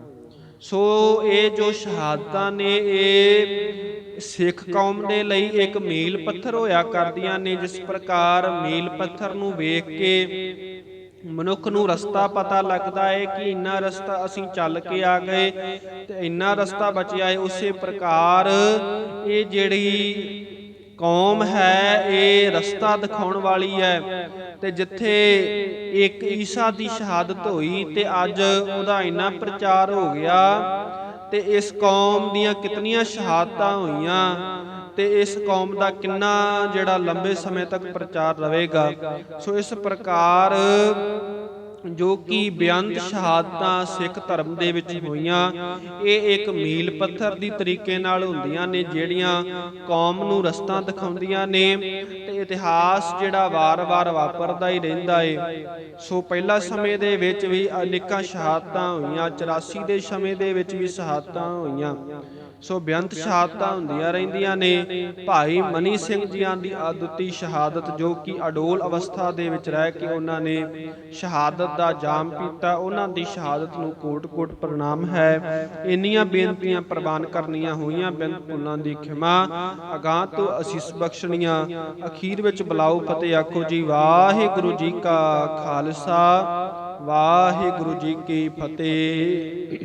ਸੋ ਇਹ ਜੋ ਸ਼ਹਾਦਤਾਂ ਨੇ, ਇਹ ਸਿੱਖ ਕੌਮ ਦੇ ਲਈ ਇੱਕ ਮੀਲ ਪੱਥਰ ਹੋਇਆ ਕਰਦੀਆਂ ਨੇ, ਜਿਸ ਪ੍ਰਕਾਰ ਮੀਲ ਪੱਥਰ ਨੂੰ ਵੇਖ ਕੇ ਮਨੁੱਖ ਨੂੰ ਰਸਤਾ ਪਤਾ ਲੱਗਦਾ ਹੈ ਕਿ ਇੰਨਾ ਰਸਤਾ ਅਸੀਂ ਚੱਲ ਕੇ ਆ ਗਏ ਤੇ ਇੰਨਾ ਰਸਤਾ ਬਚਿਆ ਹੈ ਉਸੇ ਪ੍ਰਕਾਰ ਇਹ ਜਿਹੜੀ ਕੌਮ ਹੈ, ਇਹ ਰਸਤਾ ਦਿਖਾਉਣ ਵਾਲੀ ਹੈ। ਤੇ ਜਿੱਥੇ ਇੱਕ ਈਸਾ ਦੀ ਸ਼ਹਾਦਤ ਹੋਈ ਤੇ ਅੱਜ ਉਹਦਾ ਇੰਨਾ ਪ੍ਰਚਾਰ ਹੋ ਗਿਆ ਤੇ ਇਸ ਕੌਮ ਦੀਆਂ ਕਿਤਨੀਆਂ ਸ਼ਹਾਦਤਾਂ ਹੋਈਆਂ ਤੇ ਇਸ ਕੌਮ ਦਾ ਕਿੰਨਾ ਜਿਹੜਾ ਲੰਬੇ ਸਮੇਂ ਤੱਕ ਪ੍ਰਚਾਰ ਰਹੇਗਾ। ਸੋ ਇਸ ਪ੍ਰਕਾਰ ਜੋ ਕਿ ਬੇਅੰਤ ਸ਼ਹਾਦਤਾਂ ਸਿੱਖ ਧਰਮ ਦੇ ਵਿੱਚ ਹੋਈਆਂ, ਇਹ ਇੱਕ ਮੀਲ ਪੱਥਰ ਦੀ ਤਰੀਕੇ ਨਾਲ ਹੁੰਦੀਆਂ ਨੇ, ਜਿਹੜੀਆਂ ਕੌਮ ਨੂੰ ਰਸਤਾ ਦਿਖਾਉਂਦੀਆਂ ਨੇ ਇਤਿਹਾਸ ਜਿਹੜਾ ਵਾਰ-ਵਾਰ ਵਾਪਰਦਾ ਹੀ ਰਹਿੰਦਾ ਏ। ਸੋ ਪਹਿਲਾ ਸਮੇਂ ਦੇ ਵਿੱਚ ਵੀ ਅਨੇਕਾਂ ਸ਼ਹਾਦਤਾਂ ਹੋਈਆਂ 84 ਦੇ ਸਮੇਂ ਦੇ ਵਿੱਚ ਵੀ ਸ਼ਹਾਦਤਾਂ ਹੋਈਆਂ। ਸੋ ਬੇਅੰਤ ਸ਼ਹਾਦਤਾਂ ਹੁੰਦੀਆਂ ਰਹਿੰਦੀਆਂ ਨੇ। ਭਾਈ ਮਨੀ ਸਿੰਘ ਜੀਆਂ ਦੀ ਆਦੁੱਤੀ ਸ਼ਹਾਦਤ ਜੋ ਕਿ ਅਡੋਲ ਅਵਸਥਾ ਦੇ ਵਿੱਚ ਰਹਿ ਕੇ ਉਹਨਾਂ ਨੇ ਸ਼ਹਾਦਤ ਦਾ ਜਾਮ ਪੀਤਾ, ਉਹਨਾਂ ਦੀ ਸ਼ਹਾਦਤ ਨੂੰ ਕੋਟ-ਕੋਟ ਪ੍ਰਣਾਮ ਹੈ। ਇੰਨੀਆਂ ਬੇਨਤੀਆਂ ਪ੍ਰਵਾਨ ਕਰਨੀਆਂ ਹੋਈਆਂ ਬੇਨਤ ਭੁੱਲਾਂ ਦੀ ਖਿਮਾ, ਅਗਾਹ ਤੋਂ ਅਸੀਸ ਬਖਸ਼ਣੀਆਂ, ਅਖੀਰ ਵਿੱਚ ਬੁਲਾਓ ਫਤਿਹ ਆਖੋ ਜੀ, ਵਾਹਿਗੁਰੂ ਜੀ ਕਾ ਖਾਲਸਾ, ਵਾਹਿਗੁਰੂ ਜੀ ਕੀ ਫਤਿਹ।